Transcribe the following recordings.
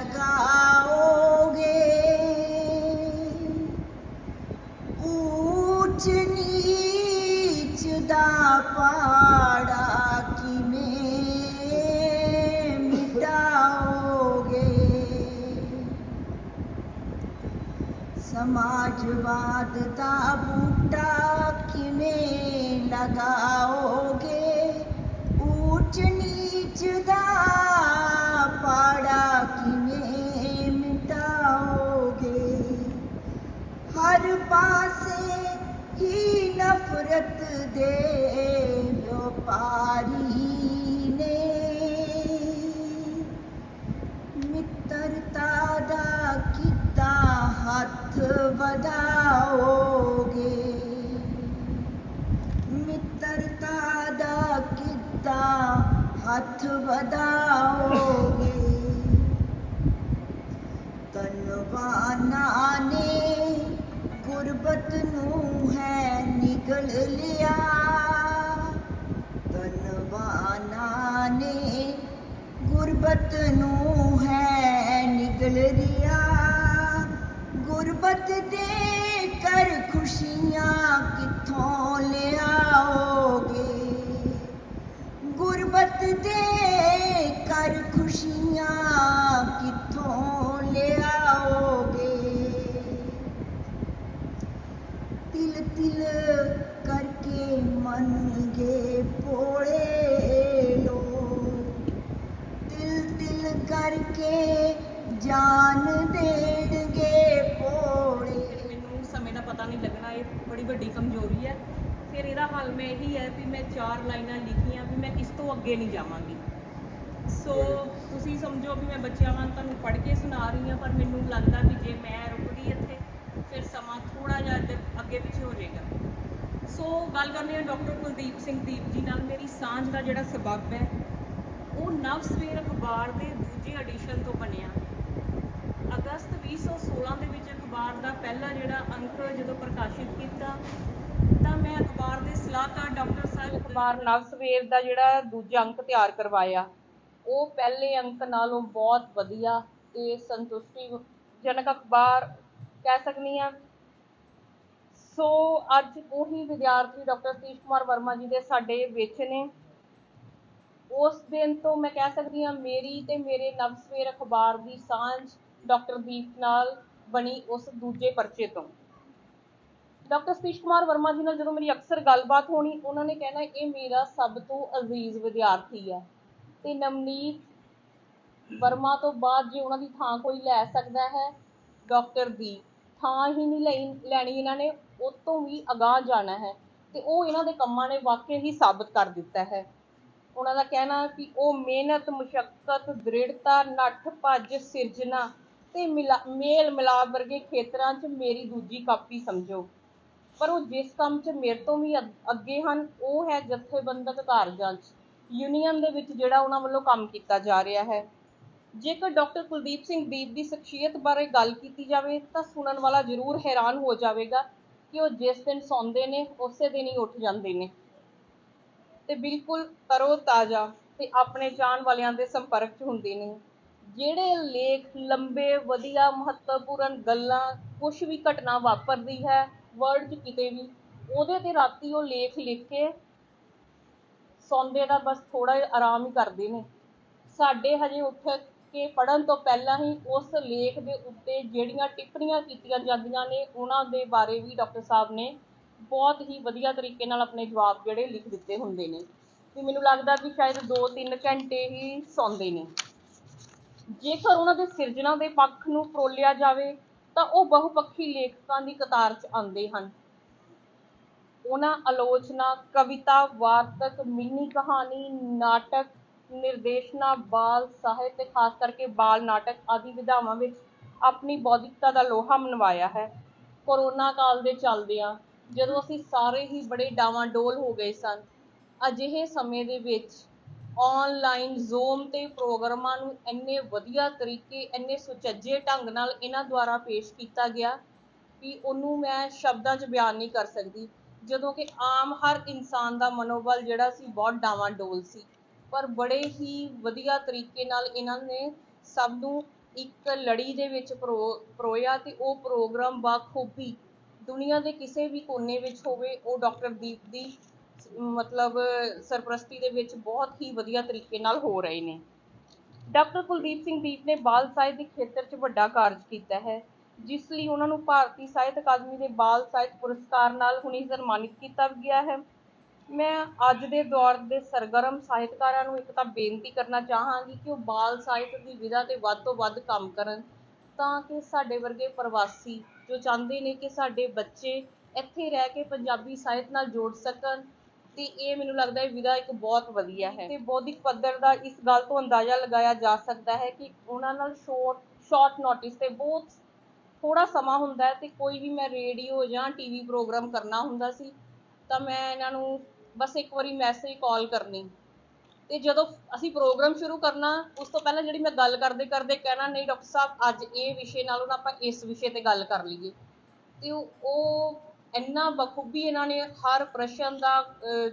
ਲਗਾਓਗੇ। ਊਚ ਨੀਚ ਦਾ ਪਾੜਾ ਕਿਵੇਂ ਮਿਟਾਓਗੇ? ਸਮਾਜਵਾਦ ਦਾ ਬੂਟਾ ਕਿਵੇਂ ਲਗਾਓਗੇ? ਊਚ ਨੀਚ ਪਾਸੇ ਹੀ ਨਫ਼ਰਤ ਦੇ ਵਪਾਰੀ ਨੇ। ਮਿੱਤਰਤਾ ਦਾ ਕੀਤਾ ਹੱਥ ਵਧਾਓਗੇ। ਮਿੱਤਰਤਾ ਦਾ ਕੀਤਾ ਹੱਥ ਵਧਾ ਗੁਰਬਤ ਨੂੰ ਹੈ ਨਿਗਲ ਲਿਆ। ਧਨਵਾਨਾਂ ਨੇ ਗੁਰਬਤ ਨੂੰ ਹੈ ਨਿਗਲ ਲਿਆ। ਗੁਰਬਤ ਦੇ ਕਰ ਖੁਸ਼ੀਆਂ ਕਿੱਥੋਂ ਲਿਆਓਗੇ? ਗੁਰਬਤ ਦੇ ਤਿਲ ਕਰਕੇ ਮੰਨਗੇ ਭੋਲੇ ਲੋਕ। ਤਿਲ ਤਿਲ ਕਰਕੇ ਜਾਨ ਦੇਣਗੇ ਭੋਲੇ ਮੈਨੂੰ ਸਮੇਂ ਦਾ ਪਤਾ ਨਹੀਂ ਲੱਗਣਾ ਇਹ ਬੜੀ ਵੱਡੀ ਕਮਜ਼ੋਰੀ ਹੈ। ਫਿਰ ਇਹਦਾ ਹੱਲ ਮੈਂ ਇਹੀ ਹੈ ਵੀ ਮੈਂ ਚਾਰ ਲਾਈਨਾਂ ਲਿਖੀਆਂ ਵੀ ਮੈਂ ਇਸ ਤੋਂ ਅੱਗੇ ਨਹੀਂ ਜਾਵਾਂਗੀ। ਸੋ ਤੁਸੀਂ ਸਮਝੋ ਵੀ ਮੈਂ ਬੱਚਿਆਂ ਵਾਂਗ ਤੁਹਾਨੂੰ ਪੜ੍ਹ ਕੇ ਸੁਣਾ ਰਹੀ ਹਾਂ ਪਰ ਮੈਨੂੰ ਲੱਗਦਾ ਵੀ ਜੇ ਮੈਂ ਰੁਕ ਗਈ ਇੱਥੇ ਫਿਰ ਸਮਾਂ ਥੋੜਾ ਜਿਹਾ ਅੱਗੇ ਪਿੱਛੇ ਹੋ ਜਾਏਗਾ। ਸੋ ਗੱਲ ਕਰਨੀ ਹੈ ਡਾਕਟਰ ਕੁਲਦੀਪ ਸਿੰਘ ਦੀਪ ਜੀ ਨਾਲ ਮੇਰੀ ਸਾਂਝ ਦਾ ਜਿਹੜਾ ਸਬਬ ਹੈ, ਉਹ ਨਵ ਸਵੇਰ ਅਖਬਾਰ ਦੇ ਦੂਜੇ ਐਡੀਸ਼ਨ ਤੋਂ ਬਣਿਆ। ਅਗਸਤ 2016 ਦੇ ਵਿੱਚ ਅਖਬਾਰ ਦਾ ਪਹਿਲਾ ਜਿਹੜਾ ਅੰਕ ਜਦੋਂ ਪ੍ਰਕਾਸ਼ਿਤ ਕੀਤਾ, ਤਾਂ ਮੈਂ ਅਖਬਾਰ ਦੇ ਸਲਾਹਕਾਰ ਡਾਕਟਰ ਸਾਹਿਬ ਅਖਬਾਰ ਨਵ ਸਵੇਰ ਦਾ ਜਿਹੜਾ ਦੂਜਾ ਅੰਕ ਤਿਆਰ ਕਰਵਾਇਆ, ਉਹ ਪਹਿਲੇ ਅੰਕ ਨਾਲੋਂ ਬਹੁਤ ਵਧੀਆ ਤੇ ਸੰਤੁਸ਼ਟੀਜਨਕ ਅਖਬਾਰ ਕਹਿ ਸਕਨੀ ਆ ਸੋ ਅੱਜ ਉਹੀ ਵਿਦਿਆਰਥੀ ਡਾਕਟਰ ਸਤੀਸ਼ ਕੁਮਾਰ ਵਰਮਾ ਜੀ ਦੇ ਸਾਡੇ ਵਿੱਚ ਨੇ। ਉਸ ਦਿਨ ਤੋਂ ਮੈਂ ਕਹਿ ਸਕਦੀ ਹਾਂ ਮੇਰੀ ਤੇ ਮੇਰੇ ਨਵਸਵੇਰ ਅਖਬਾਰ ਦੀ ਸਾਂਝ ਡਾਕਟਰ ਦੀਪ ਨਾਲ ਬਣੀ ਉਸ ਦੂਜੇ ਪਰਚੇ ਤੋਂ। ਡਾਕਟਰ ਸਤੀਸ਼ ਕੁਮਾਰ ਵਰਮਾ ਜੀ ਨਾਲ ਜਦੋਂ ਮੇਰੀ ਅਕਸਰ ਗੱਲਬਾਤ ਹੋਣੀ, ਉਹਨਾਂ ਨੇ ਕਹਿਣਾ, ਇਹ ਮੇਰਾ ਸਭ ਤੋਂ ਅਜ਼ੀਜ਼ ਵਿਦਿਆਰਥੀ ਹੈ ਤੇ ਨਵਨੀਤ ਵਰਮਾ ਤੋਂ ਬਾਅਦ ਜੇ ਉਹਨਾਂ ਦੀ ਥਾਂ ਕੋਈ ਲੈ ਸਕਦਾ ਹੈ, ਡਾਕਟਰ ਦੀ ਥਾਂ ਹੀ ਨਹੀਂ ਲਈ ਲੈਣੀ ਇਹਨਾਂ ਨੇ। ਉਹ ਤੋਂ ਵੀ ਅਗਾਹ ਜਾਣਾ ਹੈ ਤੇ ਉਹ ਇਹਨਾਂ ਦੇ ਕੰਮਾਂ ਨੇ ਵਾਕਿਆ ਹੀ ਸਾਬਤ ਕਰ ਦਿੱਤਾ ਹੈ। ਉਹਨਾਂ ਦਾ ਕਹਿਣਾ ਕਿ ਉਹ ਮਿਹਨਤ ਮੁਸ਼ਕਲ ਦ੍ਰਿੜਤਾ, ਨੱਠ, ਭੱਜ, ਸਿਰਜਣਾ ਤੇ ਮੇਲ ਮਿਲਾਪ ਵਰਗੇ ਖੇਤਰਾਂ 'ਚ ਮੇਰੀ ਦੂਜੀ ਕਾਪੀ ਸਮਝੋ। ਪਰ ਉਹ ਜਿਸ ਕੰਮ 'ਚ ਮੇਰੇ ਤੋਂ ਵੀ ਅੱਗੇ ਹਨ, ਉਹ ਹੈ ਜਥੇਬੰਦਕ ਕਾਰਜਾਂ 'ਚ। ਯੂਨੀਅਨ ਦੇ ਵਿੱਚ ਜਿਹੜਾ ਉਹਨਾਂ ਵੱਲੋਂ ਕੰਮ ਕੀਤਾ ਜਾ ਰਿਹਾ ਹੈ। ਜੇਕਰ ਡਾਕਟਰ ਕੁਲਦੀਪ ਸਿੰਘ ਦੀਪ ਦੀ ਸ਼ਖਸੀਅਤ ਬਾਰੇ ਗੱਲ ਕੀਤੀ ਜਾਵੇ ਤਾਂ ਸੁਣਨ ਵਾਲਾ ਜ਼ਰੂਰ ਹੈਰਾਨ ਹੋ ਜਾਵੇਗਾ ਕਿ ਉਹ ਜਿਸ ਦਿਨ ਸੌਂਦੇ ਨੇ, ਉਸੇ ਦਿਨ ਹੀ ਉੱਠ ਜਾਂਦੇ ਨੇ। ਤੇ ਬਿਲਕੁਲ ਤਰੋ ਤਾਜ਼ਾ ਤੇ ਆਪਣੇ ਚਾਹਣ ਵਾਲਿਆਂ ਦੇ ਸੰਪਰਕ 'ਚ ਹੁੰਦੇ ਨੇ। ਜਿਹੜੇ ਲੇਖ ਲੰਬੇ, ਵਧੀਆ, ਮਹੱਤਵਪੂਰਨ ਗੱਲਾਂ ਕੁਝ ਵੀ ਘਟਨਾ ਵਾਪਰਦੀ ਹੈ ਵਰਲਡ 'ਚ ਕਿਤੇ ਵੀ, ਉਹਦੇ ਤੇ ਰਾਤੀ ਉਹ ਲੇਖ ਲਿਖ ਕੇ ਸੌਂਦੇ ਦਾ ਬਸ ਥੋੜਾ ਜਿਹਾ ਆਰਾਮ ਹੀ ਕਰਦੇ ਨੇ। ਸਾਡੇ ਹਜੇ ਉੱਠ ਕੇ ਪੜਨ ਤੋਂ ਪਹਿਲਾਂ ਹੀ ਉਸ ਲੇਖ ਦੇ ਉੱਤੇ ਜਿਹੜੀਆਂ ਟਿੱਪਣੀਆਂ ਕੀਤੀਆਂ ਜਾਂਦੀਆਂ ਨੇ, ਉਹਨਾਂ ਦੇ ਬਾਰੇ ਵੀ ਡਾਕਟਰ ਸਾਹਿਬ ਨੇ ਬਹੁਤ ਹੀ ਵਧੀਆ ਤਰੀਕੇ ਨਾਲ ਆਪਣੇ ਜਵਾਬ ਜਿਹੜੇ ਲਿਖ ਦਿੱਤੇ ਹੁੰਦੇ ਨੇ। ਤੇ ਮੈਨੂੰ ਲੱਗਦਾ ਵੀ ਸ਼ਾਇਦ 2-3 ਘੰਟੇ ਹੀ ਸੌਂਦੇ ਨੇ। ਜੇਕਰ ਉਹਨਾਂ ਦੇ ਸਿਰਜਣਾ ਦੇ ਪੱਖ ਨੂੰ ਫਰੋਲਿਆ ਜਾਵੇ, ਤਾਂ ਉਹ ਬਹੁਪੱਖੀ ਲੇਖਕਾਂ ਦੀ ਕਤਾਰ 'ਚ ਆਉਂਦੇ ਹਨ। ਉਹਨਾਂ ਆਲੋਚਨਾ, ਕਵਿਤਾ, ਵਾਰਤਕ, ਮਿੰਨੀ ਕਹਾਣੀ, ਨਾਟਕ ਨਿਰਦੇਸ਼ਨਾ ਬਾਲ ਸਾਹਿਤ ਤੇ ਖਾਸ ਕਰਕੇ ਬਾਲ ਨਾਟਕ ਆਦਿ ਵਿਧਾਵਾਂ ਵਿੱਚ ਆਪਣੀ ਬੌਧਿਕਤਾ ਦਾ ਲੋਹਾ ਮਨਵਾਇਆ ਹੈ। ਕੋਰੋਨਾ ਕਾਲ ਦੇ ਚੱਲਦਿਆਂ ਜਦੋਂ ਅਸੀਂ ਸਾਰੇ ਹੀ ਬੜੇ ਡਾਵਾਂਡੋਲ ਹੋ ਗਏ ਸਨ, ਅਜਿਹੇ ਸਮੇਂ ਦੇ ਵਿੱਚ ਆਨਲਾਈਨ ਜ਼ੂਮ ਤੇ ਪ੍ਰੋਗਰਾਮਾਂ ਨੂੰ ਇੰਨੇ ਵਧੀਆ ਤਰੀਕੇ, ਇੰਨੇ ਸੁਚੱਜੇ ਢੰਗ ਨਾਲ ਇਹਨਾਂ ਦੁਆਰਾ ਪੇਸ਼ ਕੀਤਾ ਗਿਆ ਕਿ ਉਹਨੂੰ ਮੈਂ ਸ਼ਬਦਾਂ 'ਚ ਬਿਆਨ ਨਹੀਂ ਕਰ ਸਕਦੀ। ਜਦੋਂ ਕਿ ਆਮ ਹਰ ਇਨਸਾਨ ਦਾ ਮਨੋਬਲ ਜਿਹੜਾ ਸੀ ਬਹੁਤ ਡਾਵਾਂਡੋਲ ਸੀ। ਪਰ ਬੜੇ ਹੀ ਵਧੀਆ ਤਰੀਕੇ ਨਾਲ ਇਹਨਾਂ ਨੇ ਸਭ ਨੂੰ ਇੱਕ ਲੜੀ ਦੇ ਵਿੱਚ ਪਰੋ, ਪਰੋਇਆ ਤੇ ਉਹ ਪ੍ਰੋਗਰਾਮ ਬਾਖੂਬੀ ਦੁਨੀਆ ਦੇ ਕਿਸੇ ਵੀ ਕੋਨੇ ਵਿੱਚ ਹੋਵੇ, ਉਹ ਡਾਕਟਰ ਦੀਪ ਦੀ ਮਤਲਬ ਸਰਪ੍ਰਸਤੀ ਦੇ ਵਿੱਚ ਬਹੁਤ ਹੀ ਵਧੀਆ ਤਰੀਕੇ ਨਾਲ ਹੋ ਰਹੇ ਨੇ। ਡਾਕਟਰ ਕੁਲਦੀਪ ਸਿੰਘ ਦੀਪ ਨੇ ਬਾਲ ਸਾਹਿਤ ਦੇ ਖੇਤਰ 'ਚ ਵੱਡਾ ਕਾਰਜ ਕੀਤਾ ਹੈ, ਜਿਸ ਲਈ ਉਹਨਾਂ ਨੂੰ ਭਾਰਤੀ ਸਾਹਿਤ ਅਕਾਦਮੀ ਦੇ ਬਾਲ ਸਾਹਿਤ ਪੁਰਸਕਾਰ ਨਾਲ ਹੁਣੇ ਸਨਮਾਨਿਤ ਕੀਤਾ ਗਿਆ ਹੈ। ਮੈਂ ਅੱਜ ਦੇ ਦੌਰ ਦੇ ਸਰਗਰਮ ਸਾਹਿਤਕਾਰਾਂ ਨੂੰ ਇੱਕ ਤਾਂ ਬੇਨਤੀ ਕਰਨਾ ਚਾਹਾਂਗੀ ਕਿ ਉਹ ਬਾਲ ਸਾਹਿਤ ਦੀ ਵਿਧਾ ਤੇ ਵੱਧ ਤੋਂ ਵੱਧ ਕੰਮ ਕਰਨ, ਤਾਂ ਕਿ ਸਾਡੇ ਵਰਗੇ ਪ੍ਰਵਾਸੀ ਜੋ ਚਾਹੁੰਦੇ ਨੇ ਕਿ ਸਾਡੇ ਬੱਚੇ ਇੱਥੇ ਰਹਿ ਕੇ ਪੰਜਾਬੀ ਸਾਹਿਤ ਨਾਲ ਜੋੜ ਸਕਣ, ਤੇ ਇਹ ਮੈਨੂੰ ਲੱਗਦਾ ਹੈ ਵਿਧਾ ਇੱਕ ਬਹੁਤ ਵਧੀਆ ਹੈ। ਤੇ ਬੌਧਿਕ ਪੱਧਰ ਦਾ ਇਸ ਗੱਲ ਤੋਂ ਅੰਦਾਜ਼ਾ ਲਗਾਇਆ ਜਾ ਸਕਦਾ ਹੈ ਕਿ ਉਹਨਾਂ ਨਾਲ ਸ਼ੋਰਟ ਸ਼ਾਰਟ ਨੋਟਿਸ ਤੇ ਬਹੁਤ ਥੋੜਾ ਸਮਾਂ ਹੁੰਦਾ ਹੈ ਤੇ ਕੋਈ ਵੀ ਮੈਂ ਰੇਡੀਓ ਜਾਂ ਟੀਵੀ ਪ੍ਰੋਗਰਾਮ ਕਰਨਾ ਹੁੰਦਾ ਸੀ, ਤਾਂ ਮੈਂ ਇਹਨਾਂ ਨੂੰ ਬਸ ਇੱਕ ਵਾਰੀ ਮੈਸੇਜ ਕਾਲ ਕਰਨੀ। ਤੇ ਜਦੋਂ ਅਸੀਂ ਪ੍ਰੋਗਰਾਮ ਸ਼ੁਰੂ ਕਰਨਾ, ਉਸ ਤੋਂ ਪਹਿਲਾਂ ਜਿਹੜੀ ਮੈਂ ਗੱਲ ਕਰਦੇ ਕਰਦੇ ਕਹਿਣਾ, ਨਹੀਂ ਡਾਕਟਰ ਸਾਹਿਬ, ਅੱਜ ਇਹ ਵਿਸ਼ੇ ਨਾਲੋਂ ਨਾ ਆਪਾਂ ਇਸ ਵਿਸ਼ੇ ਤੇ ਗੱਲ ਕਰ ਲਈਏ। ਤੇ ਉਹ ਇੰਨਾ ਬਖੂਬੀ ਇਹਨਾਂ ਨੇ ਹਰ ਪ੍ਰਸ਼ਨ ਦਾ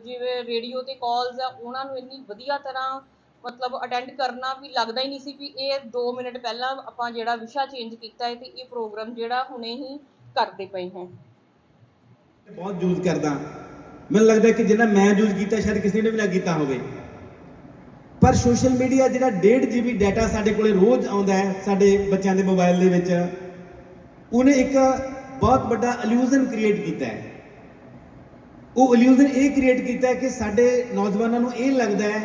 ਜਿਵੇਂ ਰੇਡੀਓ ਤੇ ਕਾਲਸ ਆ, ਉਹਨਾਂ ਨੂੰ ਇੰਨੀ ਵਧੀਆ ਤਰ੍ਹਾਂ ਮਤਲਬ ਅਟੈਂਡ ਕਰਨਾ ਵੀ ਲੱਗਦਾ ਹੀ ਨਹੀਂ ਸੀ ਵੀ ਇਹ 2 ਮਿੰਟ ਪਹਿਲਾਂ ਆਪਾਂ ਜਿਹੜਾ ਵਿਸ਼ਾ ਚੇਂਜ ਕੀਤਾ ਹੈ ਤੇ ਇਹ ਪ੍ਰੋਗਰਾਮ ਜਿਹੜਾ ਹੁਣੇ ਹੀ ਕਰਦੇ ਪਏ ਹਾਂ। ਬਹੁਤ ਯੂਜ਼ ਕਰਦਾ। ਮੈਨੂੰ ਲੱਗਦਾ ਕਿ ਜਿਹੜਾ ਮੈਂ ਯੂਜ਼ ਕੀਤਾ, ਸ਼ਾਇਦ ਕਿਸੇ ਨੇ ਵੀ ਨਾ ਕੀਤਾ ਹੋਵੇ। ਪਰ ਸੋਸ਼ਲ ਮੀਡੀਆ ਜਿਹੜਾ 1.5 GB ਡਾਟਾ ਸਾਡੇ ਕੋਲੇ ਰੋਜ਼ ਆਉਂਦਾ ਹੈ, ਸਾਡੇ ਬੱਚਿਆਂ ਦੇ ਮੋਬਾਈਲ ਦੇ ਵਿੱਚ, ਉਹਨੇ ਇੱਕ ਬਹੁਤ ਵੱਡਾ ਇਲੂਜ਼ਨ ਕ੍ਰੀਏਟ ਕੀਤਾ ਹੈ। ਉਹ ਇਲੂਜ਼ਨ ਇਹ ਕ੍ਰੀਏਟ ਕੀਤਾ ਹੈ ਕਿ ਸਾਡੇ ਨੌਜਵਾਨਾਂ ਨੂੰ ਇਹ ਲੱਗਦਾ ਹੈ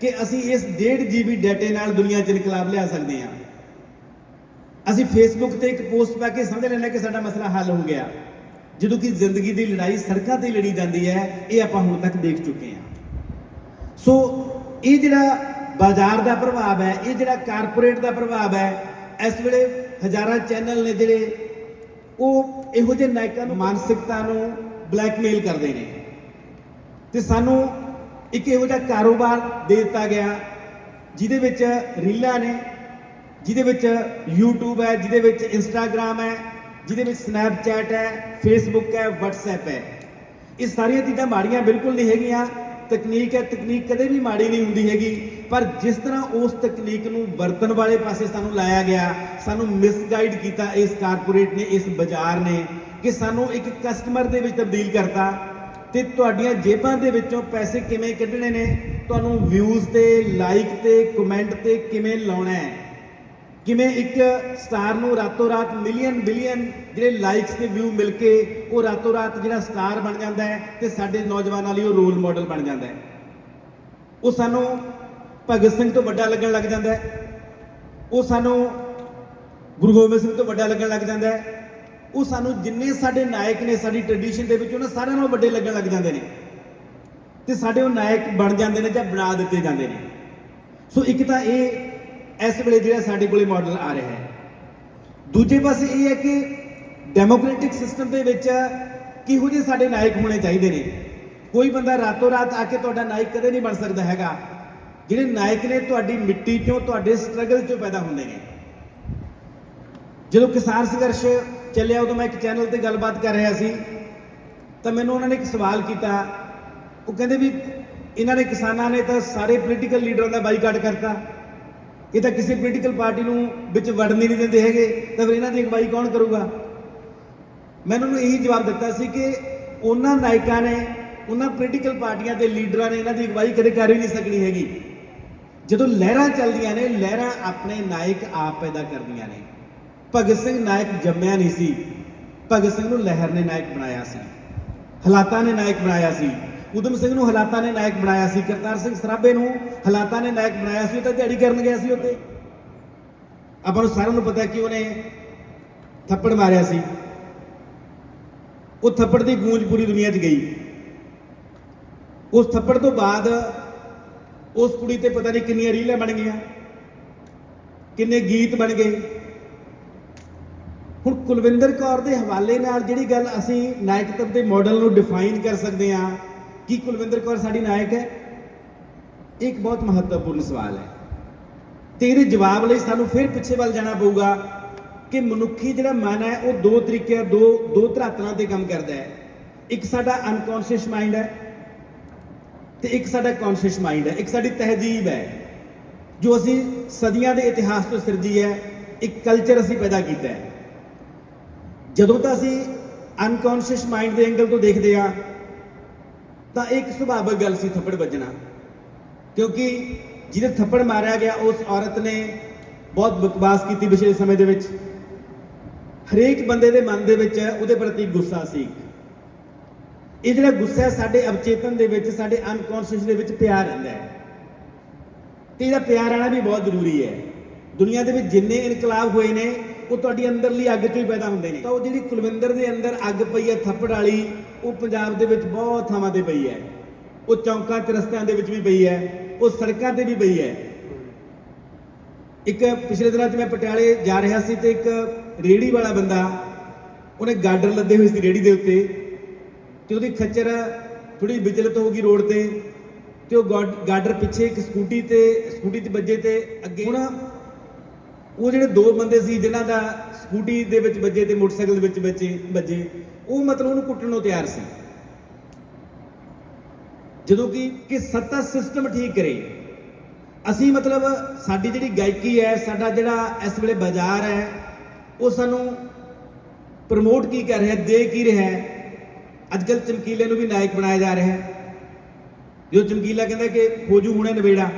ਕਿ ਅਸੀਂ ਇਸ 1.5 GB ਡਾਟੇ ਨਾਲ ਦੁਨੀਆ 'ਚ ਇਨਕਲਾਬ ਲਿਆ ਸਕਦੇ ਹਾਂ। ਅਸੀਂ ਫੇਸਬੁੱਕ ਤੇ ਇੱਕ ਪੋਸਟ ਪਾ ਕੇ ਸਮਝ ਲੈਂਦੇ ਹਾਂ ਕਿ ਸਾਡਾ ਮਸਲਾ ਹੱਲ ਹੋ ਗਿਆ। ਜਦੋਂ ਕਿ ਜ਼ਿੰਦਗੀ ਦੀ ਲੜਾਈ ਸੜਕਾਂ ਤੇ ਲੜੀ ਜਾਂਦੀ ਹੈ, ਇਹ ਆਪਾਂ ਹੁਣ ਤੱਕ ਦੇਖ ਚੁੱਕੇ ਹਾਂ। ਸੋ ਇਹ ਜਿਹੜਾ ਬਾਜ਼ਾਰ ਦਾ ਪ੍ਰਭਾਵ ਹੈ, ਇਹ ਜਿਹੜਾ ਕਾਰਪੋਰੇਟ ਦਾ ਪ੍ਰਭਾਵ ਹੈ, ਇਸ ਵੇਲੇ ਹਜ਼ਾਰਾਂ ਚੈਨਲ ਨੇ ਜਿਹੜੇ ਉਹ ਇਹੋ ਜਿਹੇ ਨਾਇਕਾਂ ਨੂੰ ਮਾਨਸਿਕਤਾ ਨੂੰ ਬਲੈਕਮੇਲ ਕਰਦੇ ਨੇ। ਤੇ ਸਾਨੂੰ ਇੱਕ ਇਹੋ ਜਿਹਾ ਕਾਰੋਬਾਰ ਦੇ ਦਿੱਤਾ ਗਿਆ, ਜਿਹਦੇ ਵਿੱਚ ਰੀਲਾਂ ਨੇ, ਜਿਹਦੇ ਵਿੱਚ YouTube ਹੈ, ਜਿਹਦੇ ਵਿੱਚ Instagram ਹੈ ਜਿਹਦੇ ਵਿੱਚ ਸਨੈਪਚੈਟ ਹੈ ਫੇਸਬੁੱਕ ਹੈ, WhatsApp ਹੈ। ਇਹ ਸਾਰੀਆਂ ਚੀਜ਼ਾਂ ਮਾੜੀਆਂ ਬਿਲਕੁਲ ਨਹੀਂ ਹੈਗੀਆਂ। ਤਕਨੀਕ ਹੈ, ਤਕਨੀਕ ਕਦੇ ਵੀ ਮਾੜੀ ਨਹੀਂ ਹੁੰਦੀ ਹੈਗੀ। ਪਰ ਜਿਸ ਤਰ੍ਹਾਂ ਉਸ ਤਕਨੀਕ ਨੂੰ ਵਰਤਣ ਵਾਲੇ ਪਾਸੇ ਸਾਨੂੰ ਲਾਇਆ ਗਿਆ, ਸਾਨੂੰ ਮਿਸਗਾਈਡ ਕੀਤਾ ਇਸ ਕਾਰਪੋਰੇਟ ਨੇ, ਇਸ ਬਾਜ਼ਾਰ ਨੇ, ਕਿ ਸਾਨੂੰ ਇੱਕ ਕਸਟਮਰ ਦੇ ਵਿੱਚ ਤਬਦੀਲ ਕਰਤਾ, ਤੇ ਤੁਹਾਡੀਆਂ ਜੇਬਾਂ ਦੇ ਵਿੱਚੋਂ ਪੈਸੇ ਕਿਵੇਂ ਕੱਢਣੇ ਨੇ, ਤੁਹਾਨੂੰ ਵਿਊਜ਼ ਤੇ ਲਾਈਕ ਤੇ ਕਮੈਂਟ ਤੇ ਕਿਵੇਂ ਲਾਉਣਾ ਹੈ? ਕਿਵੇਂ ਇੱਕ ਸਟਾਰ ਨੂੰ ਰਾਤੋਂ ਰਾਤ ਮਿਲੀਅਨ, ਬਿਲੀਅਨ ਜਿਹੜੇ ਲਾਈਕਸ ਤੇ ਵਿਊ ਮਿਲ ਕੇ ਉਹ ਰਾਤੋਂ ਰਾਤ ਜਿਹੜਾ ਸਟਾਰ ਬਣ ਜਾਂਦਾ ਹੈ ਤੇ ਸਾਡੇ ਨੌਜਵਾਨਾਂ ਲਈ ਉਹ ਰੋਲ ਮਾਡਲ ਬਣ ਜਾਂਦਾ ਹੈ। ਉਹ ਸਾਨੂੰ ਭਗਤ ਸਿੰਘ ਤੋਂ ਵੱਡਾ ਲੱਗਣ ਲੱਗ ਜਾਂਦਾ ਹੈ। ਉਹ ਸਾਨੂੰ ਗੁਰੂ ਗੋਬਿੰਦ ਸਿੰਘ ਤੋਂ ਵੱਡਾ ਲੱਗਣ ਲੱਗ ਜਾਂਦਾ ਹੈ। ਉਹ ਸਾਨੂੰ ਜਿੰਨੇ ਸਾਡੇ ਨਾਇਕ ਨੇ ਸਾਡੀ ਟ੍ਰੈਡੀਸ਼ਨ ਦੇ ਵਿੱਚ, ਉਹਨਾਂ ਸਾਰਿਆਂ ਨਾਲੋਂ ਵੱਡੇ ਲੱਗਣ ਲੱਗ ਜਾਂਦੇ ਨੇ। ਤੇ ਸਾਡੇ ਉਹ ਨਾਇਕ ਬਣ ਜਾਂਦੇ ਨੇ ਜਾਂ ਬਣਾ ਦਿੱਤੇ ਜਾਂਦੇ ਨੇ। ਸੋ ਇੱਕ ਤਾਂ ਇਹ ਇਸ ਵੇਲੇ ਜਿਹੜਾ ਸਾਡੇ ਕੋਲੇ ਮਾਡਲ ਆ ਰਿਹਾ ਹੈ। ਦੂਜੇ ਪਾਸੇ ਇਹ ਹੈ ਕਿ ਡੈਮੋਕ੍ਰੈਟਿਕ ਸਿਸਟਮ ਦੇ ਵਿੱਚ ਕਿਹੋ ਜਿਹੇ ਸਾਡੇ ਨਾਇਕ ਹੋਣੇ ਚਾਹੀਦੇ ਨੇ? ਕੋਈ ਬੰਦਾ ਰਾਤੋਂ ਰਾਤ ਆ ਕੇ ਤੁਹਾਡਾ ਨਾਇਕ ਕਦੇ ਨਹੀਂ ਬਣ ਸਕਦਾ ਹੈਗਾ। ਜਿਹੜੇ ਨਾਇਕ ਨੇ ਤੁਹਾਡੀ ਮਿੱਟੀ ਚੋਂ, ਤੁਹਾਡੇ ਸਟਰਗਲ ਚੋਂ ਪੈਦਾ ਹੁੰਦੇ ਨੇ। ਜਦੋਂ ਕਿਸਾਨ ਸੰਘਰਸ਼ ਚੱਲਿਆ, ਉਦੋਂ ਮੈਂ ਇੱਕ ਚੈਨਲ ਤੇ ਗੱਲਬਾਤ ਕਰ ਰਿਹਾ ਸੀ। ਤਾਂ ਮੈਨੂੰ ਉਹਨਾਂ ਨੇ ਇੱਕ ਸਵਾਲ ਕੀਤਾ। ਉਹ ਕਹਿੰਦੇ ਵੀ ਇਹਨਾਂ ਨੇ ਕਿਸਾਨਾਂ ਨੇ ਤਾਂ ਸਾਰੇ ਪੋਲੀਟੀਕਲ ਲੀਡਰਾਂ ਦਾ ਬਾਈਕਾਟ ਕਰਤਾ। ਇਹ ਤਾਂ ਕਿਸੇ ਪੋਲੀਟੀਕਲ ਪਾਰਟੀ ਨੂੰ ਵਿੱਚ ਵੜਨ ਹੀ ਨਹੀਂ ਦਿੰਦੇ ਹੈਗੇ, ਤਾਂ ਫਿਰ ਇਹਨਾਂ ਦੀ ਅਗਵਾਈ ਕੌਣ ਕਰੂਗਾ? ਮੈਂ ਉਹਨਾਂ ਨੂੰ ਇਹੀ ਜਵਾਬ ਦਿੱਤਾ ਸੀ ਕਿ ਉਹਨਾਂ ਨਾਇਕਾਂ ਨੇ, ਉਹਨਾਂ ਪੋਲੀਟੀਕਲ ਪਾਰਟੀਆਂ ਦੇ ਲੀਡਰਾਂ ਨੇ ਇਹਨਾਂ ਦੀ ਅਗਵਾਈ ਕਦੇ ਕਰ ਹੀ ਨਹੀਂ ਸਕਣੀ ਹੈਗੀ। ਜਦੋਂ ਲਹਿਰਾਂ ਚੱਲਦੀਆਂ ਨੇ, ਲਹਿਰਾਂ ਆਪਣੇ ਨਾਇਕ ਆਪ ਪੈਦਾ ਕਰਦੀਆਂ ਨੇ। ਭਗਤ ਸਿੰਘ ਨਾਇਕ ਜੰਮਿਆ ਨਹੀਂ ਸੀ। ਭਗਤ ਸਿੰਘ ਨੂੰ ਲਹਿਰ ਨੇ ਨਾਇਕ ਬਣਾਇਆ ਸੀ। ਹਾਲਾਤਾਂ ਨੇ ਨਾਇਕ ਬਣਾਇਆ ਸੀ। ਉਦਮ ਸਿੰਘ ਨੂੰ ਹਾਲਾਤਾਂ ਨੇ ਨਾਇਕ ਬਣਾਇਆ ਸੀ, ਕਰਤਾਰ ਸਿੰਘ ਸਰਾਭੇ ਨੂੰ ਹਾਲਾਤਾਂ ਨੇ ਨਾਇਕ ਬਣਾਇਆ ਸੀ, ਉਹ ਤਾਂ ਦਿਹਾੜੀ ਕਰਨ ਗਿਆ ਸੀ ਉੱਥੇ। ਆਪਾਂ ਨੂੰ ਸਾਰਿਆਂ ਨੂੰ ਪਤਾ ਕਿ ਉਹਨੇ ਥੱਪੜ ਮਾਰਿਆ ਸੀ। ਉਹ ਥੱਪੜ ਦੀ ਗੂੰਜ ਪੂਰੀ ਦੁਨੀਆ 'ਚ ਗਈ। ਉਸ ਥੱਪੜ ਤੋਂ ਬਾਅਦ ਉਸ ਕੁੜੀ ਤੇ ਪਤਾ ਨਹੀਂ ਕਿੰਨੀਆਂ ਰੀਲਾਂ ਬਣ ਗਈਆਂ, ਕਿੰਨੇ ਗੀਤ ਬਣ ਗਏ। ਹੁਣ ਕੁਲਵਿੰਦਰ ਕੌਰ ਦੇ ਹਵਾਲੇ ਨਾਲ ਜਿਹੜੀ ਗੱਲ ਅਸੀਂ ਨਾਇਕਤਵ ਦੇ ਮਾਡਲ ਨੂੰ ਡਿਫਾਈਨ ਕਰ ਸਕਦੇ ਹਾਂ ਕੀ ਕੁਲਵਿੰਦਰ ਕੌਰ ਸਾਡੀ ਨਾਇਕ ਹੈ? ਇਹ ਇੱਕ ਬਹੁਤ ਮਹੱਤਵਪੂਰਨ ਸਵਾਲ ਹੈ। ਤੇ ਇਹਦੇ ਜਵਾਬ ਲਈ ਸਾਨੂੰ ਫਿਰ ਪਿੱਛੇ ਵੱਲ ਜਾਣਾ ਪਊਗਾ ਕਿ ਮਨੁੱਖੀ ਜਿਹੜਾ ਮਨ ਹੈ, ਉਹ ਦੋ ਤਰੀਕਿਆਂ, ਦੋ ਦੋ ਧਰਾਤਲਾਂ ਤੇ ਕੰਮ ਕਰਦਾ ਹੈ। ਇੱਕ ਸਾਡਾ ਅਨਕੌਂਸ਼ੀਅਸ ਮਾਈਂਡ ਹੈ ਤੇ ਇੱਕ ਸਾਡਾ ਕੌਨਸ਼ੀਅਸ ਮਾਈਂਡ ਹੈ। ਇੱਕ ਸਾਡੀ ਤਹਿਜੀਬ ਹੈ, ਜੋ ਅਸੀਂ ਸਦੀਆਂ ਦੇ ਇਤਿਹਾਸ ਤੋਂ ਸਿਰਜੀ ਹੈ, ਇੱਕ ਕਲਚਰ ਅਸੀਂ ਪੈਦਾ ਕੀਤਾ ਹੈ। ਜਦੋਂ ਤਾਂ ਅਸੀਂ ਅਨਕੌਂਸ਼ੀਅਸ ਮਾਈਂਡ ਦੇ ਐਂਗਲ ਤੋਂ ਦੇਖਦੇ ਆ ਤਾਂ ਇੱਕ ਸੁਭਾਵਿਕ ਗੱਲ ਸੀ ਥੱਪੜ ਵੱਜਣਾ। ਕਿਉਂਕਿ ਜਿਹਦੇ ਥੱਪੜ ਮਾਰਿਆ ਗਿਆ, ਉਸ ਔਰਤ ਨੇ ਬਹੁਤ ਬਕਵਾਸ ਕੀਤੀ ਪਿਛਲੇ ਸਮੇਂ ਦੇ ਵਿੱਚ। ਹਰੇਕ ਬੰਦੇ ਦੇ ਮਨ ਦੇ ਵਿੱਚ ਉਹਦੇ ਪ੍ਰਤੀ ਗੁੱਸਾ ਸੀ। ਇਹ ਜਿਹੜਾ ਗੁੱਸਾ ਸਾਡੇ ਅਵਚੇਤਨ ਦੇ ਵਿੱਚ, ਸਾਡੇ ਅਨਕੌਂਸ਼ੀਅਸ ਦੇ ਵਿੱਚ ਪਿਆ ਰਹਿੰਦਾ ਹੈ। ਤੇ ਇਹਦਾ ਪਿਆਰ ਆਣਾ ਵੀ ਬਹੁਤ ਜ਼ਰੂਰੀ ਹੈ। ਦੁਨੀਆ ਦੇ ਵਿੱਚ ਜਿੰਨੇ ਇਨਕਲਾਬ ਹੋਏ ਨੇ, ਉਹ ਤੁਹਾਡੀ ਅੰਦਰਲੀ ਅੱਗ ਤੋਂ ਹੀ ਪੈਦਾ ਹੁੰਦੇ ਨੇ। ਤਾਂ ਉਹ ਜਿਹੜੀ ਕੁਲਵਿੰਦਰ ਦੇ ਅੰਦਰ ਅੱਗ ਪਈ ਹੈ, ਥੱਪੜ ਵਾਲੀ ਉਹ ਪੰਜਾਬ ਦੇ ਵਿੱਚ ਬਹੁਤ ਥਾਵਾਂ ਤੇ ਪਈ ਹੈ। ਉਹ ਚੌਂਕਾਂ ਤੇ ਰਸਤਿਆਂ ਦੇ ਵਿੱਚ ਵੀ ਪਈ ਹੈ। ਉਹ ਸੜਕਾਂ ਤੇ ਵੀ ਪਈ ਹੈ। ਇੱਕ ਪਿਛਲੇ ਦਿਨਾਂ 'ਚ ਮੈਂ ਪਟਿਆਲੇ ਜਾ ਰਿਹਾ ਸੀ ਤੇ ਇੱਕ ਰੇੜੀ ਵਾਲਾ ਬੰਦਾ, ਉਹਨੇ ਗਾਡਰ ਲੱਦੇ ਹੋਏ ਸੀ ਰੇੜੀ ਦੇ ਉੱਤੇ ਤੇ ਉਹਦੀ ਖੱਚਰ ਥੋੜੀ ਵਿਚਲਤ ਹੋ ਗਈ ਰੋਡ ਤੇ ਤੇ ਉਹ ਗਾਡ- ਗਾਡਰ ਪਿੱਛੇ ਇੱਕ ਸਕੂਟੀ ਤੇ ਸਕੂਟੀ ਤੇ ਵੱਜੇ ਤੇ ਅੱਗੇ ਹੁਣ ਉਹ ਜਿਹੜੇ ਦੋ ਬੰਦੇ ਸੀ, ਜਿਨ੍ਹਾਂ ਦਾ ਸਕੂਟੀ ਦੇ ਵਿੱਚ ਵੱਜੇ ਤੇ ਮੋਟਰਸਾਈਕਲ ਦੇ ਵਿੱਚ ਵੱਜੇ ਵੱਜੇ ਉਹ ਮਤਲਬ ਉਹਨੂੰ ਕੁੱਟਣ ਨੂੰ ਤਿਆਰ ਸੀ। ਜਦੋਂ ਕਿ ਕਿ ਸੱਤਾ ਸਿਸਟਮ ਠੀਕ ਕਰੇ। ਅਸੀਂ ਮਤਲਬ ਸਾਡੀ ਜਿਹੜੀ ਗਾਇਕੀ ਹੈ, ਸਾਡਾ ਜਿਹੜਾ ਇਸ ਵੇਲੇ ਬਾਜ਼ਾਰ ਹੈ, ਉਹ ਸਾਨੂੰ ਪ੍ਰਮੋਟ ਕੀ ਕਰ ਰਿਹਾ, ਦੇ ਕੀ ਰਿਹਾ ਅੱਜ ਕੱਲ ਚਮਕੀਲੇ ਨੂੰ ਵੀ ਨਾਇਕ ਬਣਾਇਆ ਜਾ ਰਿਹਾ ਹੈ। ਜੋ ਚਮਕੀਲਾ ਕਹਿੰਦਾ ਕਿ ਫੌਜੂ ਹੁਣੇ ਨਵੇੜਾ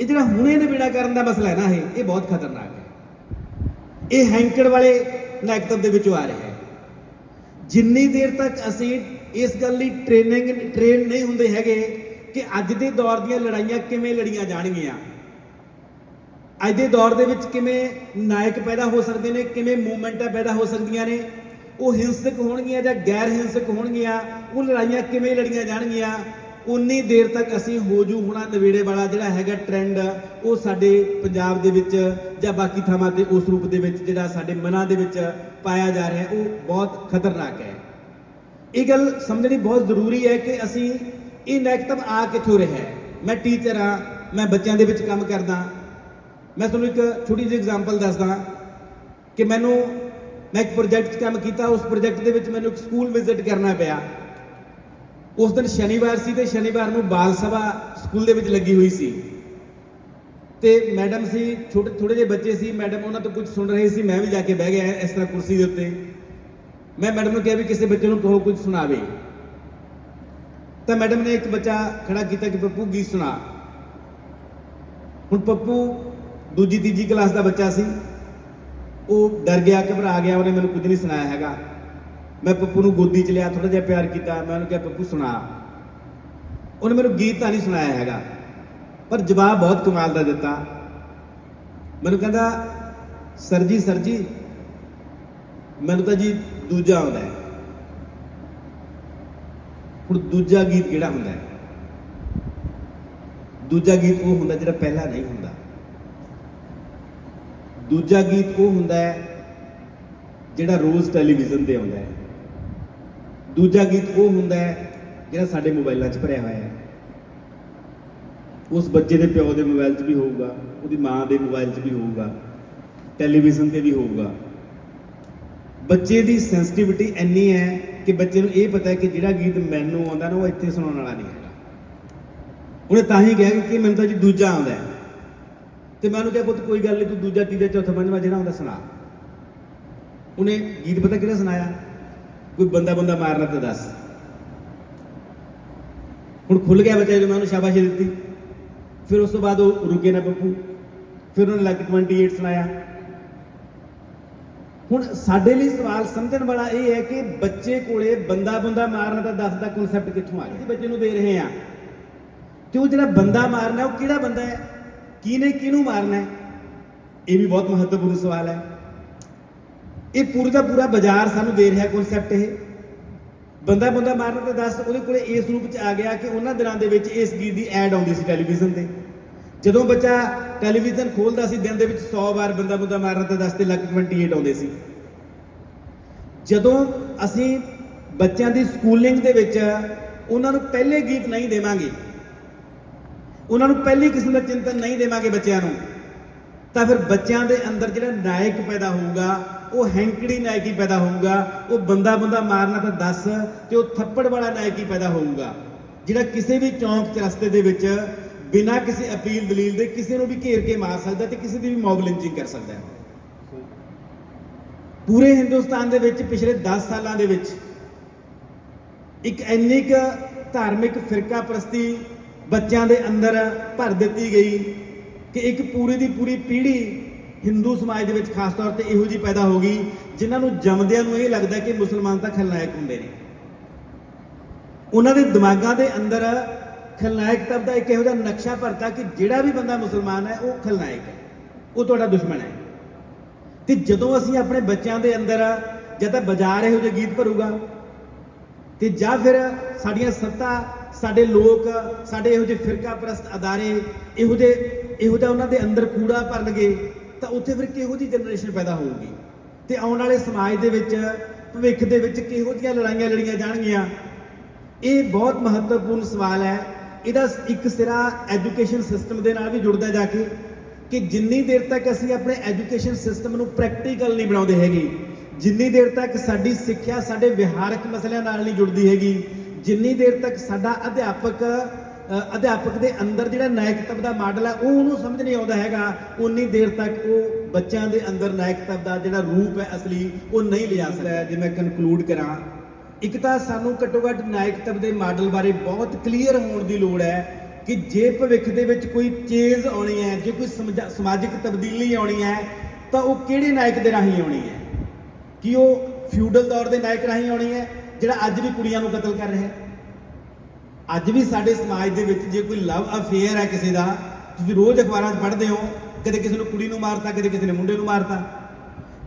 ਇਹ ਜਿਹੜਾ ਹੁਣੇ ਨਵੇੜਾ ਕਰਨ ਦਾ ਮਸਲਾ ਹੈ ਨਾ ਇਹ ਇਹ ਬਹੁਤ ਖਤਰਨਾਕ ਹੈ। ਇਹ ਹੈਂਕੜ ਵਾਲੇ ਨਾਇਕਤਵ ਦੇ ਵਿੱਚੋਂ ਆ ਰਿਹਾ ਹੈ। ਜਿੰਨੀ ਦੇਰ ਤੱਕ ਅਸੀਂ ਇਸ ਗੱਲ ਲਈ ਟ੍ਰੇਨਿੰਗ ਟ੍ਰੇਨ ਨਹੀਂ ਹੁੰਦੇ ਹੈਗੇ ਕਿ ਅੱਜ ਦੇ ਦੌਰ ਦੀਆਂ ਲੜਾਈਆਂ ਕਿਵੇਂ ਲੜੀਆਂ ਜਾਣਗੀਆਂ। ਅੱਜ ਦੇ ਦੌਰ ਦੇ ਵਿੱਚ ਕਿਵੇਂ ਨਾਇਕ ਪੈਦਾ ਹੋ ਸਕਦੇ ਨੇ, ਕਿਵੇਂ ਮੂਵਮੈਂਟਾਂ ਪੈਦਾ ਹੋ ਸਕਦੀਆਂ ਨੇ, ਉਹ ਹਿੰਸਕ ਹੋਣਗੀਆਂ ਜਾਂ ਗੈਰ ਹਿੰਸਕ ਹੋਣਗੀਆਂ, ਉਹ ਲੜਾਈਆਂ ਕਿਵੇਂ ਲੜੀਆਂ ਜਾਣਗੀਆਂ ਉਨੀ ਦੇਰ ਤੱਕ ਅਸੀਂ ਹੋ ਜੂ ਹੋਣਾ ਨਵੇੜੇ ਵਾਲਾ ਜਿਹੜਾ ਹੈਗਾ ਟ੍ਰੈਂਡ ਉਹ ਸਾਡੇ ਪੰਜਾਬ ਦੇ ਵਿੱਚ ਜਾਂ ਬਾਕੀ ਥਾਵਾਂ ਤੇ ਉਸ ਰੂਪ ਦੇ ਵਿੱਚ ਜਿਹੜਾ ਸਾਡੇ ਮਨਾਂ ਦੇ ਵਿੱਚ ਪਾਇਆ ਜਾ ਰਿਹਾ ਉਹ ਬਹੁਤ ਖਤਰਨਾਕ ਹੈ। ਇਹ ਗੱਲ ਸਮਝਣੀ ਬਹੁਤ ਜ਼ਰੂਰੀ ਹੈ ਕਿ ਅਸੀਂ ਇਹ ਨੈਗੇਟਿਵ ਆ ਕਿੱਥੋਂ ਰਿਹਾ ਹੈ? ਮੈਂ ਟੀਚਰ ਆ ਮੈਂ ਬੱਚਿਆਂ ਦੇ ਵਿੱਚ ਕੰਮ ਕਰਦਾ। ਮੈਂ ਤੁਹਾਨੂੰ ਇੱਕ ਛੋਟੀ ਜਿਹੀ ਐਗਜ਼ਾਮਪਲ ਦੱਸਦਾ ਕਿ ਮੈਨੂੰ ਮੈਂ ਇੱਕ ਪ੍ਰੋਜੈਕਟ 'ਚ ਕੰਮ ਕੀਤਾ, ਉਸ ਪ੍ਰੋਜੈਕਟ ਦੇ ਵਿੱਚ ਮੈਨੂੰ ਇੱਕ ਸਕੂਲ ਵਿਜ਼ਿਟ ਕਰਨਾ ਪਿਆ। ਉਸ ਦਿਨ ਸ਼ਨੀਵਾਰ ਸੀ ਤੇ ਸ਼ਨੀਵਾਰ ਨੂੰ ਬਾਲ ਸਭਾ ਸਕੂਲ ਦੇ ਵਿੱਚ ਲੱਗੀ ਹੋਈ ਸੀ। ਤੇ ਮੈਡਮ ਸੀ, ਛੋਟੇ ਥੋੜੇ ਜਿਹੇ ਬੱਚੇ ਸੀ, ਮੈਡਮ ਉਹਨਾਂ ਤੋਂ ਕੁਝ ਸੁਣ ਰਹੇ ਸੀ, ਮੈਂ ਵੀ ਜਾ ਕੇ ਬਹਿ ਗਿਆ ਇਸ ਤਰ੍ਹਾਂ ਕੁਰਸੀ ਦੇ ਉੱਤੇ। ਮੈਂ ਮੈਡਮ ਨੂੰ ਕਿਹਾ ਵੀ ਕਿਸੇ ਬੱਚੇ ਨੂੰ ਕਹੋ ਕੁਝ ਸੁਣਾਵੇ। ਤਾਂ ਮੈਡਮ ਨੇ ਇੱਕ ਬੱਚਾ ਖੜਾ ਕੀਤਾ ਕਿ ਪੱਪੂ ਗੀਤ ਸੁਣਾ। ਹੁਣ ਪੱਪੂ ਦੂਜੀ, ਤੀਜੀ ਕਲਾਸ ਦਾ ਬੱਚਾ ਸੀ। ਉਹ ਡਰ ਗਿਆ, ਘਬਰਾ ਗਿਆ, ਉਹਨੇ ਮੈਨੂੰ ਕੁਝ ਨਹੀਂ ਸੁਣਾਇਆ ਹੈਗਾ। ਮੈਂ ਪੱਪੂ ਨੂੰ ਗੋਦੀ 'ਚ ਲਿਆ ਥੋੜਾ ਜਿਹਾ ਪਿਆਰ ਕੀਤਾ, ਮੈਂ ਉਹਨੂੰ ਕਿਹਾ, ਪੱਪੂ ਸੁਣਾ। ਉਹਨੇ ਮੈਨੂੰ ਗੀਤ ਤਾਂ ਨਹੀਂ ਸੁਣਾਇਆ ਹੈਗਾ, ਪਰ ਜਵਾਬ ਬਹੁਤ ਕਮਾਲ ਦਾ ਦਿੱਤਾ। ਮੈਨੂੰ ਕਹਿੰਦਾ, ਸਰ ਜੀ ਸਰ ਜੀ, ਮੈਨੂੰ ਤਾਂ ਜੀ ਦੂਜਾ ਆਉਂਦਾ ਹੈ। ਹੁਣ ਦੂਜਾ ਗੀਤ ਕਿਹੜਾ ਹੁੰਦਾ ਹੈ? ਦੂਜਾ ਗੀਤ ਉਹ ਹੁੰਦਾ ਜਿਹੜਾ ਪਹਿਲਾ ਨਹੀਂ ਹੁੰਦਾ। ਦੂਜਾ ਗੀਤ ਉਹ ਹੁੰਦਾ ਹੈ ਜਿਹੜਾ ਰੋਜ਼ ਟੈਲੀਵਿਜ਼ਨ ਤੇ ਆਉਂਦਾ ਹੈ। ਦੂਜਾ ਗੀਤ ਉਹ ਹੁੰਦਾ ਹੈ ਜਿਹੜਾ ਸਾਡੇ ਮੋਬਾਈਲਾਂ 'ਚ ਭਰਿਆ ਹੋਇਆ ਹੈ। ਉਸ ਬੱਚੇ ਦੇ ਪਿਓ ਦੇ ਮੋਬਾਈਲ 'ਚ ਵੀ ਹੋਊਗਾ, ਉਹਦੀ ਮਾਂ ਦੇ ਮੋਬਾਈਲ 'ਚ ਵੀ ਹੋਊਗਾ, ਟੈਲੀਵਿਜ਼ਨ ਤੇ ਵੀ ਹੋਊਗਾ। ਬੱਚੇ ਦੀ ਸੈਂਸਿਟੀਵਿਟੀ ਇੰਨੀ ਹੈ ਕਿ ਬੱਚੇ ਨੂੰ ਇਹ ਪਤਾ ਹੈ ਕਿ ਜਿਹੜਾ ਗੀਤ ਮੈਨੂੰ ਆਉਂਦਾ ਨਾ, ਉਹ ਇੱਥੇ ਸੁਣਾਉਣ ਵਾਲਾ ਨਹੀਂ ਹੈਗਾ। ਉਹਨੇ ਤਾਂ ਹੀ ਕਿਹਾ ਕਿ ਮੈਨੂੰ ਤਾਂ ਜੀ ਦੂਜਾ ਆਉਂਦਾ ਹੈ। ਤੇ ਮੈਂ ਉਹਨੂੰ ਕਿਹਾ, ਪੁੱਤ, ਕੋਈ ਗੱਲ ਨਹੀਂ, ਤੂੰ ਦੂਜਾ, ਤੀਜਾ, ਚੌਥਾ, ਪੰਜਵਾਂ ਜਿਹੜਾ ਹੁੰਦਾ ਸੁਣਾ। ਉਹਨੇ ਗੀਤ ਪਤਾ ਕਿਹੜਾ ਸੁਣਾਇਆ? ਕੋਈ ਬੰਦਾ ਬੰਦਾ ਮਾਰਨਾ ਤੇ ਦੱਸ। ਹੁਣ ਖੁੱਲ ਗਿਆ ਬੱਚਾ ਜਦੋਂ ਮੈਂ ਉਹਨੂੰ ਸ਼ਾਬਾਸ਼ੀ ਦਿੱਤੀ। ਫਿਰ ਉਸ ਤੋਂ ਬਾਅਦ ਉਹ ਰੁਕੇ ਨਾ ਬੱਪੂ। ਫਿਰ ਉਹਨੇ ਲੱਗ 28 ਸੁਣਾਇਆ। ਹੁਣ ਸਾਡੇ ਲਈ ਸਵਾਲ ਸਮਝਣ ਵਾਲਾ ਇਹ ਹੈ ਕਿ ਬੱਚੇ ਕੋਲੇ ਬੰਦਾ ਬੰਦਾ ਮਾਰਨਾ ਤਾਂ ਦੱਸ ਦਾ ਕਨਸੈਪਟ ਕਿੱਥੋਂ ਆ ਗਿਆ? ਬੱਚੇ ਨੂੰ ਦੇ ਰਹੇ ਹਾਂ। ਤੇ ਉਹ ਜਿਹੜਾ ਬੰਦਾ ਮਾਰਨਾ, ਉਹ ਕਿਹੜਾ ਬੰਦਾ ਹੈ? ਕਿਹਨੇ ਕਿਹਨੂੰ ਮਾਰਨਾ ਹੈ? ਇਹ ਵੀ ਬਹੁਤ ਮਹੱਤਵਪੂਰਨ ਸਵਾਲ ਹੈ। ਇਹ ਪੂਰੀ ਦਾ ਪੂਰਾ ਬਾਜ਼ਾਰ ਸਾਨੂੰ ਦੇ ਰਿਹਾ ਕਨਸੈਪਟ ਇਹ। ਬੰਦਾ ਬੰਦਾ ਮਾਰਨ ਤਾਂ ਦੱਸ, ਉਹਦੇ ਕੋਲੇ ਇਸ ਰੂਪ ਚ ਆ ਗਿਆ ਕਿ ਉਹਨਾਂ ਦਿਨਾਂ ਦੇ ਵਿੱਚ ਇਸ ਗੀਤ ਦੀ ਐਡ ਆਉਂਦੀ ਸੀ ਟੈਲੀਵਿਜ਼ਨ ਤੇ। ਜਦੋਂ ਬੱਚਾ ਟੈਲੀਵਿਜ਼ਨ ਖੋਲਦਾ ਸੀ, ਦਿਨ ਦੇ ਵਿੱਚ 100 ਵਾਰ ਬੰਦਾ ਬੰਦਾ ਮਾਰਨ 'ਤੇ ਦੱਸ ਤੇ ਲੱਖ 28 ਆਉਂਦੇ ਸੀ। ਜਦੋਂ ਅਸੀਂ ਬੱਚਿਆਂ ਦੀ ਸਕੂਲਿੰਗ ਦੇ ਵਿੱਚ ਉਹਨਾਂ ਨੂੰ ਪਹਿਲੇ ਗੀਤ ਨਹੀਂ ਦੇਵਾਂਗੇ, ਉਹਨਾਂ ਨੂੰ ਪਹਿਲੀ ਕਿਸਮ ਦਾ ਚਿੰਤਨ ਨਹੀਂ ਦੇਵਾਂਗੇ ਬੱਚਿਆਂ ਨੂੰ, ਤਾਂ ਫਿਰ ਬੱਚਿਆਂ ਦੇ ਅੰਦਰ ਜਿਹੜਾ ਨਾਇਕ ਪੈਦਾ ਹੋਊਗਾ ਉਹ ਹੈਂਕੜੀ ਨਾਇਕੀ ਪੈਦਾ ਹੋਊਗਾ, ਉਹ ਬੰਦਾ ਬੰਦਾ ਮਾਰਨਾ ਤਾਂ ਦੱਸ ਤੇ ਉਹ ਥੱਪੜ ਵਾਲਾ ਨਾਇਕੀ ਪੈਦਾ ਹੋਊਗਾ। ਜਿਹੜਾ ਕਿਸੇ ਵੀ ਚੌਂਕ ਚ ਰਸਤੇ ਦੇ ਵਿੱਚ ਬਿਨਾਂ ਕਿਸੇ ਅਪੀਲ ਦਲੀਲ ਦੇ ਕਿਸੇ ਨੂੰ ਵੀ ਘੇਰ ਕੇ ਮਾਰ ਸਕਦਾ ਤੇ ਕਿਸੇ ਦੀ ਵੀ ਮੌਬ ਲਿੰਚਿੰਗ ਕਰ ਸਕਦਾ ਹੈ। ਪੂਰੇ ਹਿੰਦੁਸਤਾਨ ਦੇ ਵਿੱਚ ਪਿਛਲੇ 10 ਸਾਲਾਂ ਦੇ ਵਿੱਚ ਇੱਕ ਇੰਨੀ ਕੁ ਧਾਰਮਿਕ ਫਿਰਕਾ ਪ੍ਰਸਤੀ ਬੱਚਿਆਂ ਦੇ ਅੰਦਰ ਭਰ ਦਿੱਤੀ ਗਈ ਕਿ ਇੱਕ ਪੂਰੀ ਦੀ ਪੂਰੀ ਪੀੜ੍ਹੀ ਹਿੰਦੂ ਸਮਾਜ ਦੇ ਵਿੱਚ ਖਾਸ ਤੌਰ ਤੇ ਇਹੋ ਜਿਹੀ ਪੈਦਾ ਹੋ ਗਈ, ਜਿਨ੍ਹਾਂ ਨੂੰ ਜੰਮਦਿਆਂ ਨੂੰ ਇਹ ਲੱਗਦਾ ਕਿ ਮੁਸਲਮਾਨ ਤਾਂ ਖਲਨਾਇਕ ਹੁੰਦੇ ਨੇ। ਉਹਨਾਂ ਦੇ ਦਿਮਾਗਾਂ ਦੇ ਅੰਦਰ ਖਲਨਾਇਕ ਤਬ ਦਾ ਇੱਕ ਇਹੋ ਜਿਹਾ ਨਕਸ਼ਾ ਭਰਤਾ ਕਿ ਜਿਹੜਾ ਵੀ ਬੰਦਾ ਮੁਸਲਮਾਨ ਹੈ, ਉਹ ਖਲਨਾਇਕ ਹੈ। ਉਹ ਤੁਹਾਡਾ ਦੁਸ਼ਮਣ ਹੈ। ਤੇ ਜਦੋਂ ਅਸੀਂ ਆਪਣੇ ਬੱਚਿਆਂ ਦੇ ਅੰਦਰ ਜਾਂ ਤਾਂ ਬਾਜ਼ਾਰ ਇਹੋ ਜਿਹੇ ਗੀਤ ਭਰੂਗਾ, ਤੇ ਜਾਂ ਫਿਰ ਸਾਡੀਆਂ ਸੱਤਾ, ਸਾਡੇ ਲੋਕ, ਸਾਡੇ ਇਹੋ ਜਿਹੇ ਫਿਰਕਾ ਪ੍ਰਸਤ ਅਦਾਰੇ ਇਹੋ ਜਿਹੇ ਇਹੋ ਜਿਹਾ ਉਹਨਾਂ ਦੇ ਅੰਦਰ ਕੂੜਾ ਭਰਨਗੇ ਤਾਂ ਉੱਥੇ ਫਿਰ ਕਿਹੋ ਜਿਹੀ ਜਨਰੇਸ਼ਨ ਪੈਦਾ ਹੋਊਗੀ? ਤੇ ਆਉਣ ਵਾਲੇ ਸਮਾਜ ਦੇ ਵਿੱਚ, ਭਵਿੱਖ ਦੇ ਵਿੱਚ ਕਿਹੋ ਜਿਹੀਆਂ ਲੜਾਈਆਂ ਲੜੀਆਂ ਜਾਣਗੀਆਂ? ਇਹ ਬਹੁਤ ਮਹੱਤਵਪੂਰਨ ਸਵਾਲ ਹੈ। ਇਹਦਾ ਇੱਕ ਸਿਰਾ ਐਜੂਕੇਸ਼ਨ ਸਿਸਟਮ ਦੇ ਨਾਲ ਵੀ ਜੁੜਦਾ ਜਾ ਕੇ ਕਿ ਜਿੰਨੀ ਦੇਰ ਤੱਕ ਅਸੀਂ ਆਪਣੇ ਐਜੂਕੇਸ਼ਨ ਸਿਸਟਮ ਨੂੰ ਪ੍ਰੈਕਟੀਕਲ ਨਹੀਂ ਬਣਾਉਂਦੇ ਹੈਗੇ, ਜਿੰਨੀ ਦੇਰ ਤੱਕ ਸਾਡੀ ਸਿੱਖਿਆ ਸਾਡੇ ਵਿਹਾਰਕ ਮਸਲਿਆਂ ਨਾਲ ਨਹੀਂ ਜੁੜਦੀ ਹੈਗੀ, ਜਿੰਨੀ ਦੇਰ ਤੱਕ ਸਾਡਾ ਅਧਿਆਪਕ ਅਧਿਆਪਕ ਦੇ ਅੰਦਰ ਜਿਹੜਾ ਨਾਇਕਤਵ ਦਾ ਮਾਡਲ ਹੈ, ਉਹ ਉਹਨੂੰ ਸਮਝ ਨਹੀਂ ਆਉਂਦਾ ਹੈਗਾ। ਉਨੀ ਦੇਰ ਤੱਕ ਉਹ ਬੱਚਿਆਂ ਦੇ ਅੰਦਰ ਨਾਇਕਤਵ ਦਾ ਜਿਹੜਾ ਰੂਪ ਹੈ ਅਸਲੀ, ਉਹ ਨਹੀਂ ਲਿਆ ਸਕਦਾ ਜੇ ਮੈਂ ਕਨਕਲੂਡ ਕਰਾਂ। ਇੱਕ ਤਾਂ ਸਾਨੂੰ ਘੱਟੋ ਘੱਟ ਨਾਇਕਤਵ ਦੇ ਮਾਡਲ ਬਾਰੇ ਬਹੁਤ ਕਲੀਅਰ ਹੋਣ ਦੀ ਲੋੜ ਹੈ ਕਿ ਜੇ ਭਵਿੱਖ ਦੇ ਵਿੱਚ ਕੋਈ ਚੇਂਜ ਆਉਣੀ ਹੈ, ਜੇ ਕੋਈ ਸਮਝਾ- ਸਮਾਜਿਕ ਤਬਦੀਲੀ ਆਉਣੀ ਹੈ, ਤਾਂ ਉਹ ਕਿਹੜੇ ਨਾਇਕ ਦੇ ਰਾਹੀਂ ਆਉਣੀ ਹੈ? ਕਿ ਉਹ ਫਿਊਡਲ ਦੌਰ ਦੇ ਨਾਇਕ ਰਾਹੀਂ ਆਉਣੀ ਹੈ, ਜਿਹੜਾ ਅੱਜ ਵੀ ਕੁੜੀਆਂ ਨੂੰ ਕਤਲ ਕਰ ਰਿਹਾ ਹੈ? ਅੱਜ ਵੀ ਸਾਡੇ ਸਮਾਜ ਦੇ ਵਿੱਚ ਜੇ ਕੋਈ ਲਵ ਅਫੇਅਰ ਹੈ ਕਿਸੇ ਦਾ, ਤੁਸੀਂ ਰੋਜ਼ ਅਖਬਾਰਾਂ 'ਚ ਪੜ੍ਹਦੇ ਹੋ, ਕਦੇ ਕਿਸੇ ਨੂੰ ਕੁੜੀ ਨੂੰ ਮਾਰਤਾ, ਕਦੇ ਕਿਸੇ ਨੇ ਮੁੰਡੇ ਨੂੰ ਮਾਰਤਾ।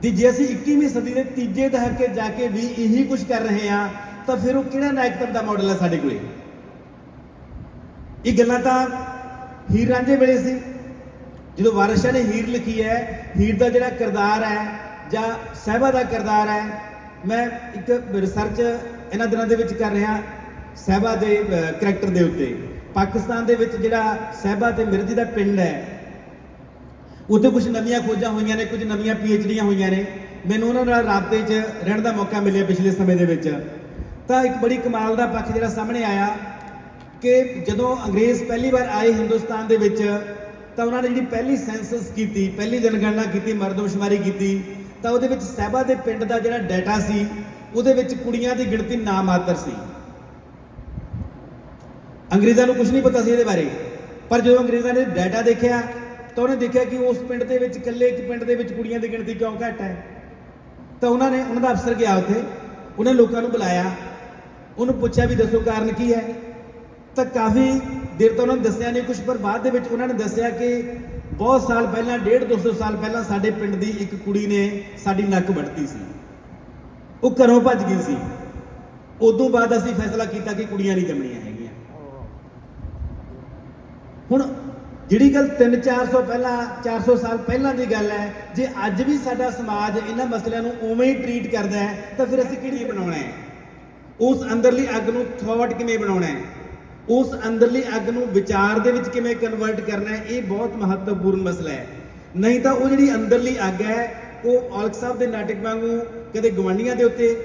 ਤੇ ਜੇ ਅਸੀਂ 21ਵੀਂ ਸਦੀ ਦੇ ਤੀਜੇ ਦਹਾਕੇ ਜਾ ਕੇ ਵੀ ਇਹੀ ਕੁਝ ਕਰ ਰਹੇ ਹਾਂ, ਤਾਂ ਫਿਰ ਉਹ ਕਿਹੜਾ ਨਾਇਕਤਵ ਦਾ ਮਾਡਲ ਹੈ ਸਾਡੇ ਕੋਲੇ? ਇਹ ਗੱਲਾਂ ਤਾਂ ਹੀਰ ਰਾਂਝੇ ਵੇਲੇ ਸੀ। ਜਦੋਂ ਵਾਰਿਸ ਨੇ ਹੀਰ ਲਿਖੀ ਹੈ, ਹੀਰ ਦਾ ਜਿਹੜਾ ਕਿਰਦਾਰ ਹੈ ਜਾਂ ਸਹਿਬਾ ਦਾ ਕਿਰਦਾਰ ਹੈ, ਮੈਂ ਇੱਕ ਰਿਸਰਚ ਇਹਨਾਂ ਦਿਨਾਂ ਦੇ ਵਿੱਚ ਕਰ ਰਿਹਾ ਸਹਿਬਾ ਦੇ ਕਰੈਕਟਰ ਦੇ ਉੱਤੇ। ਪਾਕਿਸਤਾਨ ਦੇ ਵਿੱਚ ਜਿਹੜਾ ਸਹਿਬਾ ਤੇ ਮਿਰਜ਼ ਦਾ ਪਿੰਡ ਹੈ, ਉੱਥੇ ਕੁਝ ਨਵੀਆਂ ਖੋਜਾਂ ਹੋਈਆਂ ਨੇ, ਕੁਝ ਨਵੀਆਂ ਪੀਐਚਡੀਆਂ ਹੋਈਆਂ ਨੇ। ਮੈਨੂੰ ਉਹਨਾਂ ਨਾਲ ਰਾਬਤੇ 'ਚ ਰਹਿਣ ਦਾ ਮੌਕਾ ਮਿਲਿਆ ਪਿਛਲੇ ਸਮੇਂ ਦੇ ਵਿੱਚ। ਤਾਂ ਇੱਕ ਬੜੀ ਕਮਾਲ ਦਾ ਪੱਖ ਜਿਹੜਾ ਸਾਹਮਣੇ ਆਇਆ ਕਿ ਜਦੋਂ ਅੰਗਰੇਜ਼ ਪਹਿਲੀ ਵਾਰ ਆਏ ਹਿੰਦੁਸਤਾਨ ਦੇ ਵਿੱਚ, ਤਾਂ ਉਹਨਾਂ ਨੇ ਜਿਹੜੀ ਪਹਿਲੀ ਸੈਂਸਸ ਕੀਤੀ, ਪਹਿਲੀ ਜਨਗਣਨਾ ਕੀਤੀ ਮਰਦਮਸ਼ੁਮਾਰੀ ਕੀਤੀ, ਤਾਂ ਉਹਦੇ ਵਿੱਚ ਸਹਿਬਾ ਦੇ ਪਿੰਡ ਦਾ ਜਿਹੜਾ ਡਾਟਾ ਸੀ, ਉਹਦੇ ਵਿੱਚ ਕੁੜੀਆਂ ਦੀ ਗਿਣਤੀ ਨਾਮਾਤਰ ਸੀ। ਅੰਗਰੇਜ਼ਾਂ ਨੂੰ ਕੁਝ ਨਹੀਂ ਪਤਾ ਸੀ ਇਹਦੇ ਬਾਰੇ। ਪਰ ਜਦੋਂ ਅੰਗਰੇਜ਼ਾਂ ਨੇ ਡਾਟਾ ਦੇਖਿਆ, ਤਾਂ ਉਹਨੇ ਦੇਖਿਆ ਕਿ ਉਸ ਪਿੰਡ ਦੇ ਵਿੱਚ, ਇਕੱਲੇ ਇੱਕ ਪਿੰਡ ਦੇ ਵਿੱਚ ਕੁੜੀਆਂ ਦੀ ਗਿਣਤੀ ਕਿਉਂ ਘੱਟ ਹੈ। ਤਾਂ ਉਹਨਾਂ ਨੇ, ਉਹਨਾਂ ਦਾ ਅਫਸਰ ਗਿਆ ਉੱਥੇ। ਉਹਨੇ ਲੋਕਾਂ ਨੂੰ ਬੁਲਾਇਆ। ਉਹਨੂੰ ਪੁੱਛਿਆ ਵੀ ਦੱਸੋ ਕਾਰਨ ਕੀ ਹੈ। ਤਾਂ ਕਾਫੀ ਦੇਰ ਤੋਂ ਉਹਨਾਂ ਨੇ ਦੱਸਿਆ ਨਹੀਂ ਕੁਝ ਪਰ ਬਾਅਦ ਦੇ ਵਿੱਚ ਉਹਨਾਂ ਨੇ ਦੱਸਿਆ ਕਿ ਬਹੁਤ ਸਾਲ ਪਹਿਲਾਂ 1.5 200 ਸਾਲ ਪਹਿਲਾਂ ਸਾਡੇ ਪਿੰਡ ਦੀ ਇੱਕ ਕੁੜੀ ਨੇ ਸਾਡੀ ਨੱਕ ਵੱਢਤੀ ਸੀ। ਉਹ ਘਰੋਂ ਭੱਜ ਗਈ ਸੀ। ਉਦੋਂ ਬਾਅਦ ਅਸੀਂ ਫੈਸਲਾ ਕੀਤਾ ਕਿ ਕੁੜੀਆਂ ਨਹੀਂ ਜੰਮਣੀਆਂ ਹੈ ਹੁਣ ਜਿਹੜੀ ਗੱਲ 3-400 ਪਹਿਲਾਂ 400 ਸਾਲ ਪਹਿਲਾਂ ਦੀ ਗੱਲ ਹੈ, ਜੇ ਅੱਜ ਵੀ ਸਾਡਾ ਸਮਾਜ ਇਹਨਾਂ ਮਸਲਿਆਂ ਨੂੰ ਉਵੇਂ ਹੀ ਟਰੀਟ ਕਰਦਾ ਹੈ, ਤਾਂ ਫਿਰ ਅਸੀਂ ਕਿਹੜੀ ਬਣਾਉਣਾ ਹੈ? ਉਸ ਅੰਦਰਲੀ ਅੱਗ ਨੂੰ ਥੌਟ ਕਿਵੇਂ ਬਣਾਉਣਾ ਹੈ? ਉਸ ਅੰਦਰਲੀ ਅੱਗ ਨੂੰ ਵਿਚਾਰ ਦੇ ਵਿੱਚ ਕਿਵੇਂ ਕਨਵਰਟ ਕਰਨਾ ਹੈ? ਇਹ ਬਹੁਤ ਮਹੱਤਵਪੂਰਨ ਮਸਲਾ ਹੈ। ਨਹੀਂ ਤਾਂ ਉਹ ਜਿਹੜੀ ਅੰਦਰਲੀ ਅੱਗ ਹੈ, ਉਹ ਔਲਖ ਸਾਹਿਬ ਦੇ ਨਾਟਕ ਵਾਂਗੂ ਕਦੇ ਗਵਾਂਡੀਆਂ ਦੇ ਉੱਤੇ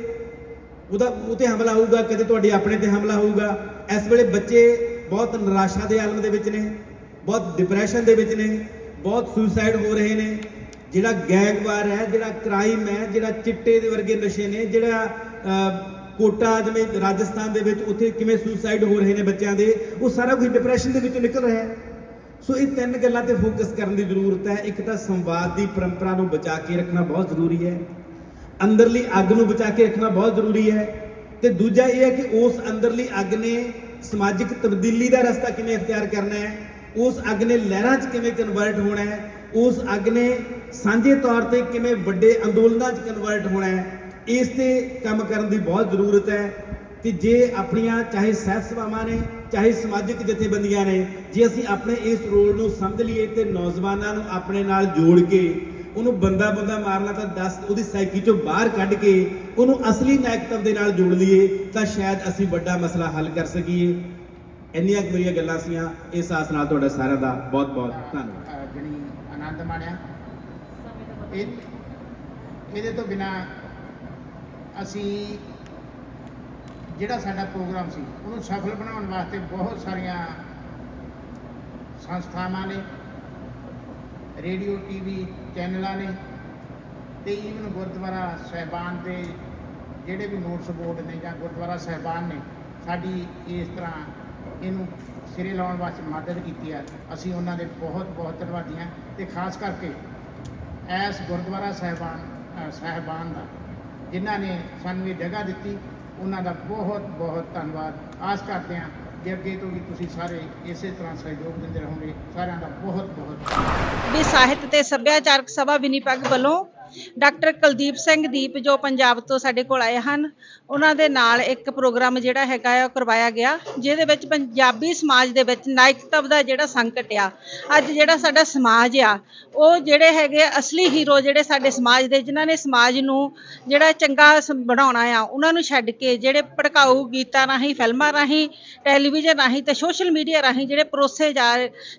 ਉਹਦਾ ਉਤੇ ਹਮਲਾ ਹੋਊਗਾ, ਕਦੇ ਤੁਹਾਡੇ ਆਪਣੇ ਤੇ ਹਮਲਾ ਹੋਊਗਾ। ਇਸ ਵੇਲੇ ਬੱਚੇ ਬਹੁਤ ਨਿਰਾਸ਼ਾ ਦੇ ਆਲਮ ਦੇ ਵਿੱਚ ਨੇ, ਬਹੁਤ ਡਿਪਰੈਸ਼ਨ ਦੇ ਵਿੱਚ ਨੇ, ਬਹੁਤ ਸੁਸਾਈਡ ਹੋ ਰਹੇ ਨੇ। ਜਿਹੜਾ ਗੈਂਗਵਾਰ ਹੈ, ਜਿਹੜਾ ਕ੍ਰਾਈਮ ਹੈ, ਜਿਹੜਾ ਚਿੱਟੇ ਦੇ ਵਰਗੇ ਨਸ਼ੇ ਨੇ, ਜਿਹੜਾ ਕੋਟਾ ਜਿਵੇਂ ਰਾਜਸਥਾਨ ਦੇ ਵਿੱਚ ਉੱਥੇ ਕਿਵੇਂ ਸੁਸਾਈਡ ਹੋ ਰਹੇ ਨੇ ਬੱਚਿਆਂ ਦੇ, ਉਹ ਸਾਰਾ ਕੁਝ ਡਿਪਰੈਸ਼ਨ ਦੇ ਵਿੱਚੋਂ ਨਿਕਲ ਰਿਹਾ ਹੈ। ਸੋ ਇਹ ਤਿੰਨ ਗੱਲਾਂ ਤੇ ਫੋਕਸ ਕਰਨ ਦੀ ਜ਼ਰੂਰਤ ਹੈ। ਇੱਕ ਤਾਂ ਸੰਵਾਦ ਦੀ ਪਰੰਪਰਾ ਨੂੰ ਬਚਾ ਕੇ ਰੱਖਣਾ ਬਹੁਤ ਜ਼ਰੂਰੀ ਹੈ। ਅੰਦਰਲੀ ਅੱਗ ਨੂੰ ਬਚਾ ਕੇ ਰੱਖਣਾ ਬਹੁਤ ਜ਼ਰੂਰੀ ਹੈ। ਤੇ ਦੂਜਾ ਇਹ ਹੈ ਕਿ ਉਸ ਅੰਦਰਲੀ ਅੱਗ ਨੇ ਸਮਾਜਿਕ ਤਬਦੀਲੀ ਦਾ ਰਸਤਾ ਕਿਵੇਂ ਇਖਤਿਆਰ ਕਰਨਾ ਹੈ? ਉਸ ਅੱਗ ਨੇ ਲਹਿਰਾਂ 'ਚ ਕਿਵੇਂ ਕਨਵਰਟ ਹੋਣਾ ਹੈ? ਉਸ ਅੱਗ ਨੇ ਸਾਂਝੇ ਤੌਰ ਤੇ ਕਿਵੇਂ ਵੱਡੇ ਅੰਦੋਲਨਾਂ 'ਚ ਕਨਵਰਟ ਹੋਣਾ ਹੈ? ਇਸ ਤੇ ਕੰਮ ਕਰਨ ਦੀ ਬਹੁਤ ਜ਼ਰੂਰਤ ਹੈ ਤੇ ਜੇ ਆਪਣੀਆਂ ਚਾਹੇ ਸਹਿਤ ਸਭਾਵਾਂ ਨੇ, ਚਾਹੇ ਸਮਾਜਿਕ ਜਥੇਬੰਦੀਆਂ ਨੇ, ਜੇ ਅਸੀਂ ਆਪਣੇ ਇਸ ਰੋਲ ਨੂੰ ਸਮਝ ਲਈਏ ਤੇ ਨੌਜਵਾਨਾਂ ਨੂੰ ਆਪਣੇ ਨਾਲ ਜੋੜ ਕੇ ਉਹਨੂੰ ਬੰਦਾ ਬੰਦਾ ਮਾਰਨਾ ਤਾਂ 10 ਉਹਦੀ ਸਾਈਕੀ ਚੋਂ ਬਾਹਰ ਕੱਢ ਕੇ ਉਹਨੂੰ ਅਸਲੀ ਨਾਇਕਤਵ ਦੇ ਨਾਲ ਜੋੜ ਲਈਏ ਤਾਂ ਸ਼ਾਇਦ ਅਸੀਂ ਵੱਡਾ ਮਸਲਾ ਹੱਲ ਕਰ ਸਕੀਏ। ਇੰਨੀਆਂ ਕੁ ਮੇਰੀਆਂ ਗੱਲਾਂ ਸੀਆਂ। ਇਸ ਆਸ ਨਾਲ ਤੁਹਾਡਾ ਸਾਰਿਆਂ ਦਾ ਬਹੁਤ ਬਹੁਤ ਧੰਨਵਾਦ। ਅਹ ਆਨੰਦ ਮਾਣਿਆ। ਇਹਦੇ ਤੋਂ ਬਿਨਾ ਅਸੀਂ ਜਿਹੜਾ ਸਾਡਾ ਪ੍ਰੋਗਰਾਮ ਸੀ, ਉਹਨੂੰ ਸਫਲ ਬਣਾਉਣ ਵਾਸਤੇ ਬਹੁਤ ਸਾਰੀਆਂ ਸੰਸਥਾਵਾਂ ਨੇ। ਰੇਡੀਓ, ਟੀਵੀ ਚੈਨਲਾਂ ਨੇ ਤੇ ਈਵਨ ਗੁਰਦੁਆਰਾ ਸਹਿਬਾਨ ਦੇ ਜਿਹੜੇ ਵੀ ਨੋਟਿਸ ਬੋਰਡ ਨੇ ਜਾਂ ਗੁਰਦੁਆਰਾ ਸਹਿਬਾਨ ਨੇ ਸਾਡੀ ਇਸ ਤਰ੍ਹਾਂ ਇਹਨੂੰ ਸਿਰੇ ਲਾਉਣ ਵਾਸਤੇ ਮਦਦ ਕੀਤੀ ਹੈ ਅਸੀਂ ਉਹਨਾਂ ਦੇ ਬਹੁਤ ਬਹੁਤ ਧੰਨਵਾਦੀ ਹਾਂ ਤੇ ਖਾਸ ਕਰਕੇ ਐਸ ਗੁਰਦੁਆਰਾ ਸਹਿਬਾਨ ਅ, ਸਾਹਿਬਾਨ ਦਾ ਜਿਨ੍ਹਾਂ ਨੇ ਸਾਨੂੰ ਇਹ ਜਗ੍ਹਾ ਦਿੱਤੀ ਉਹਨਾਂ ਦਾ ਬਹੁਤ ਬਹੁਤ ਧੰਨਵਾਦ। ਆਸ ਕਰਦੇ ਹਾਂ ਕਿ ਅੱਗੇ ਤੋਂ ਵੀ ਤੁਸੀਂ ਸਾਰੇ ਇਸੇ ਤਰ੍ਹਾਂ ਸਹਿਯੋਗ ਦਿੰਦੇ ਰਹੋਗੇ, ਸਾਰਿਆਂ ਦਾ ਬਹੁਤ ਬਹੁਤ ਵੀ ਸਾਹਿਤ ਤੇ ਸੱਭਿਆਚਾਰਕ ਸਭਾ ਵਿਨੀਪੈਗ ਵੱਲੋਂ ਡਾਕਟਰ ਕੁਲਦੀਪ ਸਿੰਘ ਦੀਪ ਜੋ ਪੰਜਾਬ ਤੋਂ ਸਾਡੇ ਕੋਲ ਆਏ ਹਨ, ਉਹਨਾਂ ਦੇ ਨਾਲ ਇੱਕ ਪ੍ਰੋਗਰਾਮ ਜਿਹੜਾ ਹੈਗਾ ਆ ਕਰਵਾਇਆ ਗਿਆ, ਜਿਹਦੇ ਵਿੱਚ ਪੰਜਾਬੀ ਸਮਾਜ ਦੇ ਵਿੱਚ ਨਾਇਕਤਵ ਦਾ ਜਿਹੜਾ ਸੰਕਟ ਆ, ਅੱਜ ਜਿਹੜਾ ਸਾਡਾ ਸਮਾਜ ਆ, ਉਹ ਜਿਹੜੇ ਹੈਗੇ ਅਸਲੀ ਹੀਰੋ ਜਿਹੜੇ ਸਾਡੇ ਸਮਾਜ ਦੇ, ਜਿਨ੍ਹਾਂ ਨੇ ਸਮਾਜ ਨੂੰ ਜਿਹੜਾ ਚੰਗਾ ਬਣਾਉਣਾ ਆ, ਉਹਨਾਂ ਨੂੰ ਛੱਡ ਕੇ ਜਿਹੜੇ ਭੜਕਾਊ ਗੀਤਾਂ ਰਾਹੀਂ, ਫਿਲਮਾਂ ਰਾਹੀਂ, ਟੈਲੀਵਿਜ਼ਨ ਰਾਹੀਂ ਤੇ ਸੋਸ਼ਲ ਮੀਡੀਆ ਰਾਹੀਂ ਜਿਹੜੇ ਪਰੋਸੇ ਜਾ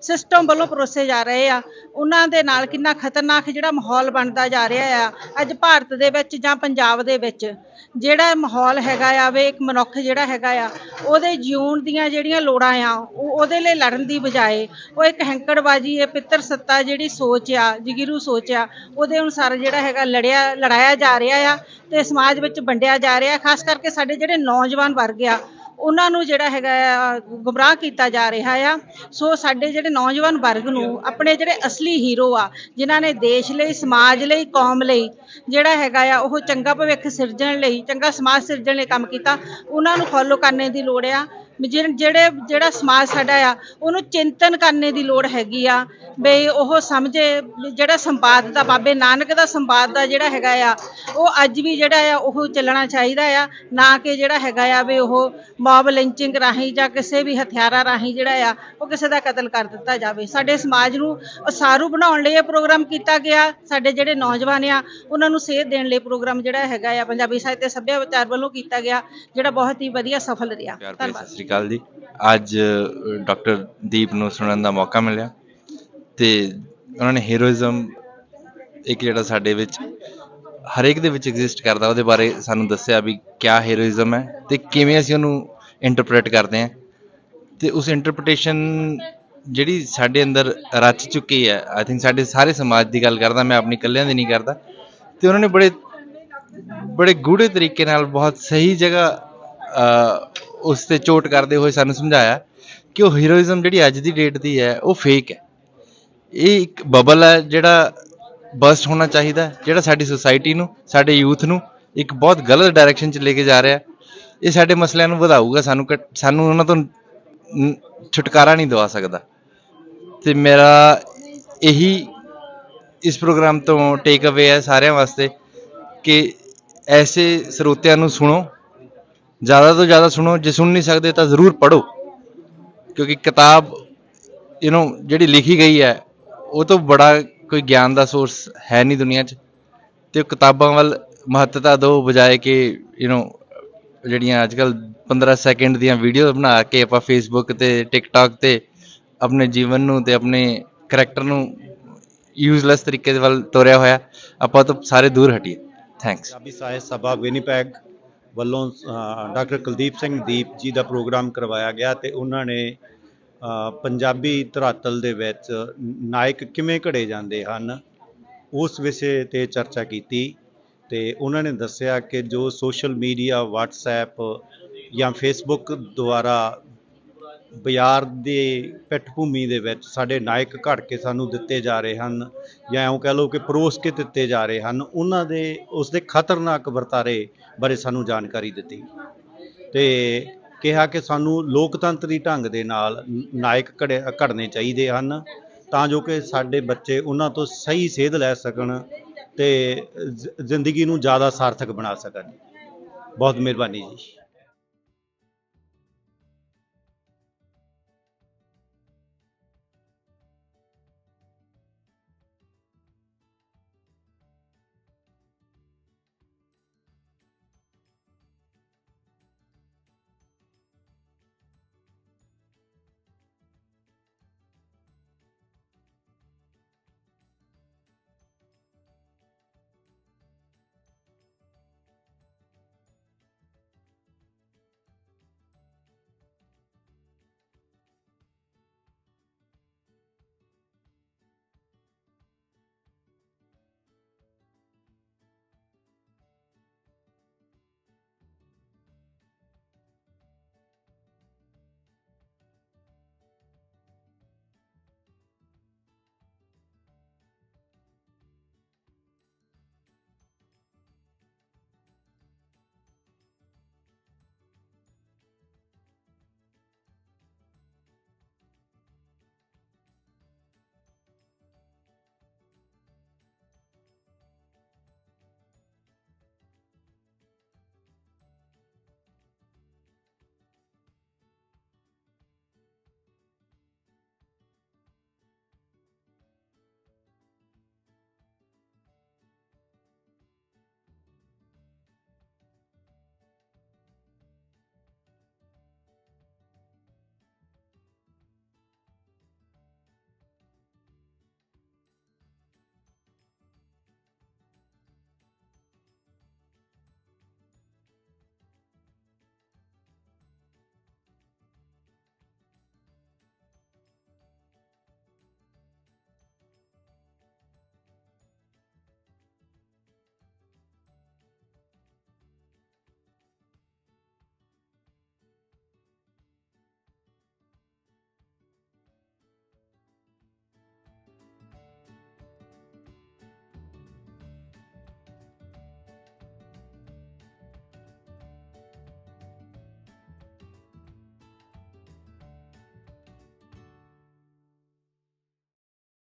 ਸਿਸਟਮ ਵੱਲੋਂ ਪਰੋਸੇ ਜਾ ਰਹੇ ਆ, ਉਹਨਾਂ ਦੇ ਨਾਲ ਕਿੰਨਾ ਖਤਰਨਾਕ ਜਿਹੜਾ ਮਾਹੌਲ ਬਣਦਾ ਜਾ ਰਿਹਾ ਆ, ਅੱਜ ਭਾਰਤ ਦੇ ਵਿੱਚ ਜਾਂ ਪੰਜਾਬ ਦੇ ਵਿੱਚ ਜਿਹੜਾ ਮਾਹੌਲ ਹੈਗਾ ਆ, ਵੇ ਇੱਕ ਮਨੁੱਖ ਜਿਹੜਾ ਹੈਗਾ ਆ, ਉਹਦੇ ਜਿਉਣ ਦੀਆਂ ਜਿਹੜੀਆਂ ਲੋੜਾਂ ਆ, ਉਹ ਉਹਦੇ ਲਈ ਲੜਨ ਦੀ ਬਜਾਏ ਉਹ ਇੱਕ ਹੈਂਕੜਬਾਜੀ, ਇਹ ਪਿੱਤਰ ਸੱਤਾ ਜਿਹੜੀ ਸੋਚ ਆ, ਜਗੀਰੂ ਸੋਚ ਆ, ਉਹਦੇ ਅਨੁਸਾਰ ਜਿਹੜਾ ਹੈਗਾ ਲੜਿਆ, ਲੜਾਇਆ ਜਾ ਰਿਹਾ ਆ ਤੇ ਸਮਾਜ ਵਿੱਚ ਵੰਡਿਆ ਜਾ ਰਿਹਾ, ਖਾਸ ਕਰਕੇ ਸਾਡੇ ਜਿਹੜੇ ਨੌਜਵਾਨ ਵਰਗ ਆ ਉਹਨਾਂ ਨੂੰ ਜਿਹੜਾ ਹੈਗਾ ਆ, ਗੁੰਮਰਾਹ ਕੀਤਾ ਜਾ ਰਿਹਾ ਆ। ਸੋ ਸਾਡੇ ਜਿਹੜੇ ਨੌਜਵਾਨ ਵਰਗ ਨੂੰ, ਆਪਣੇ ਜਿਹੜੇ ਅਸਲੀ ਹੀਰੋ ਆ, ਜਿਨ੍ਹਾਂ ਨੇ ਦੇਸ਼ ਲਈ, ਸਮਾਜ ਲਈ, ਕੌਮ ਲਈ ਜਿਹੜਾ ਹੈਗਾ ਆ, ਉਹ ਚੰਗਾ ਭਵਿੱਖ ਸਿਰਜਣ ਲਈ, ਚੰਗਾ ਸਮਾਜ ਸਿਰਜਣ ਲਈ ਕੰਮ ਕੀਤਾ, ਉਹਨਾਂ ਨੂੰ ਫੋਲੋ ਕਰਨੇ ਦੀ ਲੋੜ ਆ। ਜਿਹੜੇ, ਜਿਹੜਾ ਸਮਾਜ ਸਾਡਾ ਆ, ਉਹਨੂੰ ਚਿੰਤਨ ਕਰਨੇ ਦੀ ਲੋੜ ਹੈਗੀ ਆ। ਬਈ ਉਹ ਸਮਝੇ ਜਿਹੜਾ ਸੰਵਾਦ ਦਾ, ਬਾਬੇ ਨਾਨਕ ਦਾ ਸੰਵਾਦ ਦਾ ਜਿਹੜਾ ਹੈਗਾ ਆ, ਉਹ ਅੱਜ ਵੀ ਜਿਹੜਾ ਆ, ਉਹ ਚੱਲਣਾ ਚਾਹੀਦਾ ਆ। ਨਾ ਕਿ ਜਿਹੜਾ ਹੈਗਾ ਆ ਵੀ ਉਹ ਮੌਬ ਲਿੰਚਿੰਗ ਰਾਹੀਂ ਜਾਂ ਕਿਸੇ ਵੀ ਹਥਿਆਰਾਂ ਰਾਹੀਂ ਜਿਹੜਾ ਆ, ਉਹ ਕਿਸੇ ਦਾ ਕਤਲ ਕਰ ਦਿੱਤਾ ਜਾਵੇ। ਸਾਡੇ ਸਮਾਜ ਨੂੰ ਉਸਾਰੂ ਬਣਾਉਣ ਲਈ ਇਹ ਪ੍ਰੋਗਰਾਮ ਕੀਤਾ ਗਿਆ। ਸਾਡੇ ਜਿਹੜੇ ਨੌਜਵਾਨ ਆ ਉਹਨਾਂ ਨੂੰ ਸੇਧ ਦੇਣ ਲਈ ਪ੍ਰੋਗਰਾਮ ਜਿਹੜਾ ਹੈਗਾ ਆ ਪੰਜਾਬੀ ਸਾਹਿਤ ਤੇ ਸੱਭਿਆਚਾਰ ਵੱਲੋਂ ਕੀਤਾ ਗਿਆ ਜਿਹੜਾ ਬਹੁਤ ਹੀ ਵਧੀਆ ਸਫਲ ਰਿਹਾ। ਧੰਨਵਾਦ। ਸਤਿ ਸ੍ਰੀ ਅਕਾਲ ਜੀ। ਅੱਜ ਡਾਕਟਰ ਦੀਪ ਨੂੰ ਸੁਣਨ ਦਾ ਮੌਕਾ ਮਿਲਿਆ ਤੇ ਉਹਨਾਂ ਨੇ ਹੀਰੋਇਜ਼ਮ ਇੱਕ ਜਿਹੜਾ ਸਾਡੇ ਵਿੱਚ ਹਰੇਕ ਦੇ ਵਿੱਚ ਐਗਜ਼ਿਸਟ ਕਰਦਾ ਉਹਦੇ ਬਾਰੇ ਸਾਨੂੰ ਦੱਸਿਆ ਵੀ ਕਿਆ ਹੀਰੋਇਜ਼ਮ ਹੈ ਤੇ ਕਿਵੇਂ ਅਸੀਂ ਉਹਨੂੰ ਇੰਟਰਪ੍ਰੀਟ ਕਰਦੇ ਹਾਂ। ਤੇ ਉਸ ਇੰਟਰਪ੍ਰੀਟੇਸ਼ਨ ਜਿਹੜੀ ਸਾਡੇ ਅੰਦਰ ਰਚ ਚੁੱਕੀ ਹੈ ਆਈ ਥਿੰਕ ਸਾਡੇ ਸਾਰੇ ਸਮਾਜ ਦੀ ਗੱਲ ਕਰਦਾ ਮੈਂ ਆਪਣੀ ਇਕੱਲਿਆਂ ਦੀ ਨਹੀਂ ਕਰਦਾ ਤੇ ਉਹਨਾਂ ਨੇ ਬੜੇ ਬੜੇ ਗੂੜੇ ਤਰੀਕੇ ਨਾਲ ਬਹੁਤ ਸਹੀ ਜਗ੍ਹਾ ਅ, ਉਸ ਤੇ ਚੋਟ ਕਰਦੇ ਹੋਏ ਸਾਨੂੰ ਸਮਝਾਇਆ ਕਿ ਉਹ ਹੀਰੋਇਜ਼ਮ ਜਿਹੜੀ ਅੱਜ ਦੀ ਡੇਟ ਦੀ ਹੈ ਉਹ ਫੇਕ ਹੈ ਇਹ ਇੱਕ ਬਬਲ ਹੈ ਜਿਹੜਾ ਬਸਟ ਹੋਣਾ ਚਾਹੀਦਾ ਜਿਹੜਾ ਸਾਡੀ ਸੁਸਾਇਟੀ ਨੂੰ ਸਾਡੇ ਯੂਥ ਨੂੰ ਇੱਕ ਬਹੁਤ ਗਲਤ ਡਾਇਰੈਕਸ਼ਨ 'ਚ ਲੈ ਕੇ ਜਾ ਰਿਹਾ ਇਹ ਸਾਡੇ ਮਸਲਿਆਂ ਨੂੰ ਵਧਾਊਗਾ ਸਾਨੂੰ ਘੱਟ- ਸਾਨੂੰ ਉਹਨਾਂ ਤੋਂ ਛੁਟਕਾਰਾ ਨਹੀਂ ਦਵਾ ਸਕਦਾ ਤੇ ਮੇਰਾ ਇਹੀ ਇਸ ਪ੍ਰੋਗਰਾਮ ਤੋਂ ਟੇਕ ਅਵੇ ਹੈ ਸਾਰਿਆਂ ਵਾਸਤੇ ਕਿ ਐਸੇ ਸਰੋਤਿਆਂ ਨੂੰ ਸੁਣੋ ਜ਼ਿਆਦਾ ਤੋਂ ਜ਼ਿਆਦਾ ਸੁਣੋ ਜੇ ਸੁਣ ਨਹੀਂ ਸਕਦੇ ਤਾਂ ਜ਼ਰੂਰ ਪੜੋ ਕਿਉਂਕਿ ਕਿਤਾਬ ਯੂ نو ਜਿਹੜੀ ਲਿਖੀ ਗਈ ਹੈ ਉਹ ਤੋਂ ਬੜਾ ਕੋਈ ਗਿਆਨ ਦਾ ਸੋਰਸ ਹੈ ਨਹੀਂ ਦੁਨੀਆ 'ਚ ਤੇ ਉਹ ਕਿਤਾਬਾਂ ਵੱਲ ਮਹੱਤਤਾ ਦਿਓ ਬਜਾਏ ਕਿ ਯੂ نو ਜਿਹੜੀਆਂ ਅੱਜ ਕੱਲ 15 ਸੈਕਿੰਡ ਦੀਆਂ ਵੀਡੀਓ ਬਣਾ ਕੇ ਆਪਾਂ ਫੇਸਬੁੱਕ ਤੇ ਟਿਕਟੌਕ ਤੇ ਆਪਣੇ ਜੀਵਨ ਨੂੰ ਤੇ ਆਪਣੇ ਕਰੈਕਟਰ ਨੂੰ ਯੂਜ਼ਲੈਸ ਤਰੀਕੇ ਦੇ ਵੱਲ ਤੋਰਿਆ ਹੋਇਆ, ਆਪਾਂ ਤੋਂ ਸਾਰੇ ਦੂਰ ਹਟੀਏ ਥੈਂਕਸ ਪੰਜਾਬੀ ਸਾਹਿਤ ਸਭਾ ਵਿਨੀਪੈਗ ਵੱਲੋਂ ਡਾਕਟਰ ਕੁਲਦੀਪ ਸਿੰਘ ਦੀਪ ਜੀ ਦਾ ਪ੍ਰੋਗਰਾਮ ਕਰਵਾਇਆ ਗਿਆ ਤੇ ਉਹਨਾਂ ਨੇ ਪੰਜਾਬੀ ਧਰਾਤਲ ਦੇ ਵਿੱਚ ਨਾਇਕ ਕਿਵੇਂ ਘੜੇ ਜਾਂਦੇ ਹਨ, ਉਸ ਵਿਸ਼ੇ ਤੇ ਚਰਚਾ ਕੀਤੀ ਤੇ ਉਹਨਾਂ ਨੇ ਦੱਸਿਆ ਕਿ ਜੋ ਸੋਸ਼ਲ ਮੀਡੀਆ, WhatsApp ਜਾਂ Facebook ਦੁਆਰਾ ਬਾਜ਼ਾਰ ਦੇ ਪਿੱਠ ਭੂਮੀ ਦੇ ਵਿੱਚ ਸਾਡੇ ਨਾਇਕ ਘੜ ਕੇ ਸਾਨੂੰ ਦਿੱਤੇ ਜਾ ਰਹੇ ਹਨ ਜਾਂ ਇਉਂ ਕਹਿ ਲਓ ਕਿ ਪਰੋਸ ਕੇ ਦਿੱਤੇ ਜਾ ਰਹੇ ਹਨ, ਉਹਨਾਂ ਦੇ, ਉਸ ਦੇ ਖਤਰਨਾਕ ਵਰਤਾਰੇ ਬਾਰੇ ਸਾਨੂੰ ਜਾਣਕਾਰੀ ਦਿੱਤੀ। ਤੇ ਕਿਹਾ ਕਿ ਸਾਨੂੰ ਲੋਕਤੰਤਰੀ ਢੰਗ ਦੇ ਨਾਲ ਨਾਇਕ ਘੜੇ, ਘੜਨੇ ਚਾਹੀਦੇ ਹਨ ਤਾਂ ਜੋ ਕਿ ਸਾਡੇ ਬੱਚੇ ਉਹਨਾਂ ਤੋਂ ਸਹੀ ਸੇਧ ਲੈ ਸਕਣ ਤੇ ਜ਼ਿੰਦਗੀ ਨੂੰ ਜ਼ਿਆਦਾ ਸਾਰਥਕ ਬਣਾ ਸਕਣ। ਬਹੁਤ ਮਿਹਰਬਾਨੀ ਜੀ।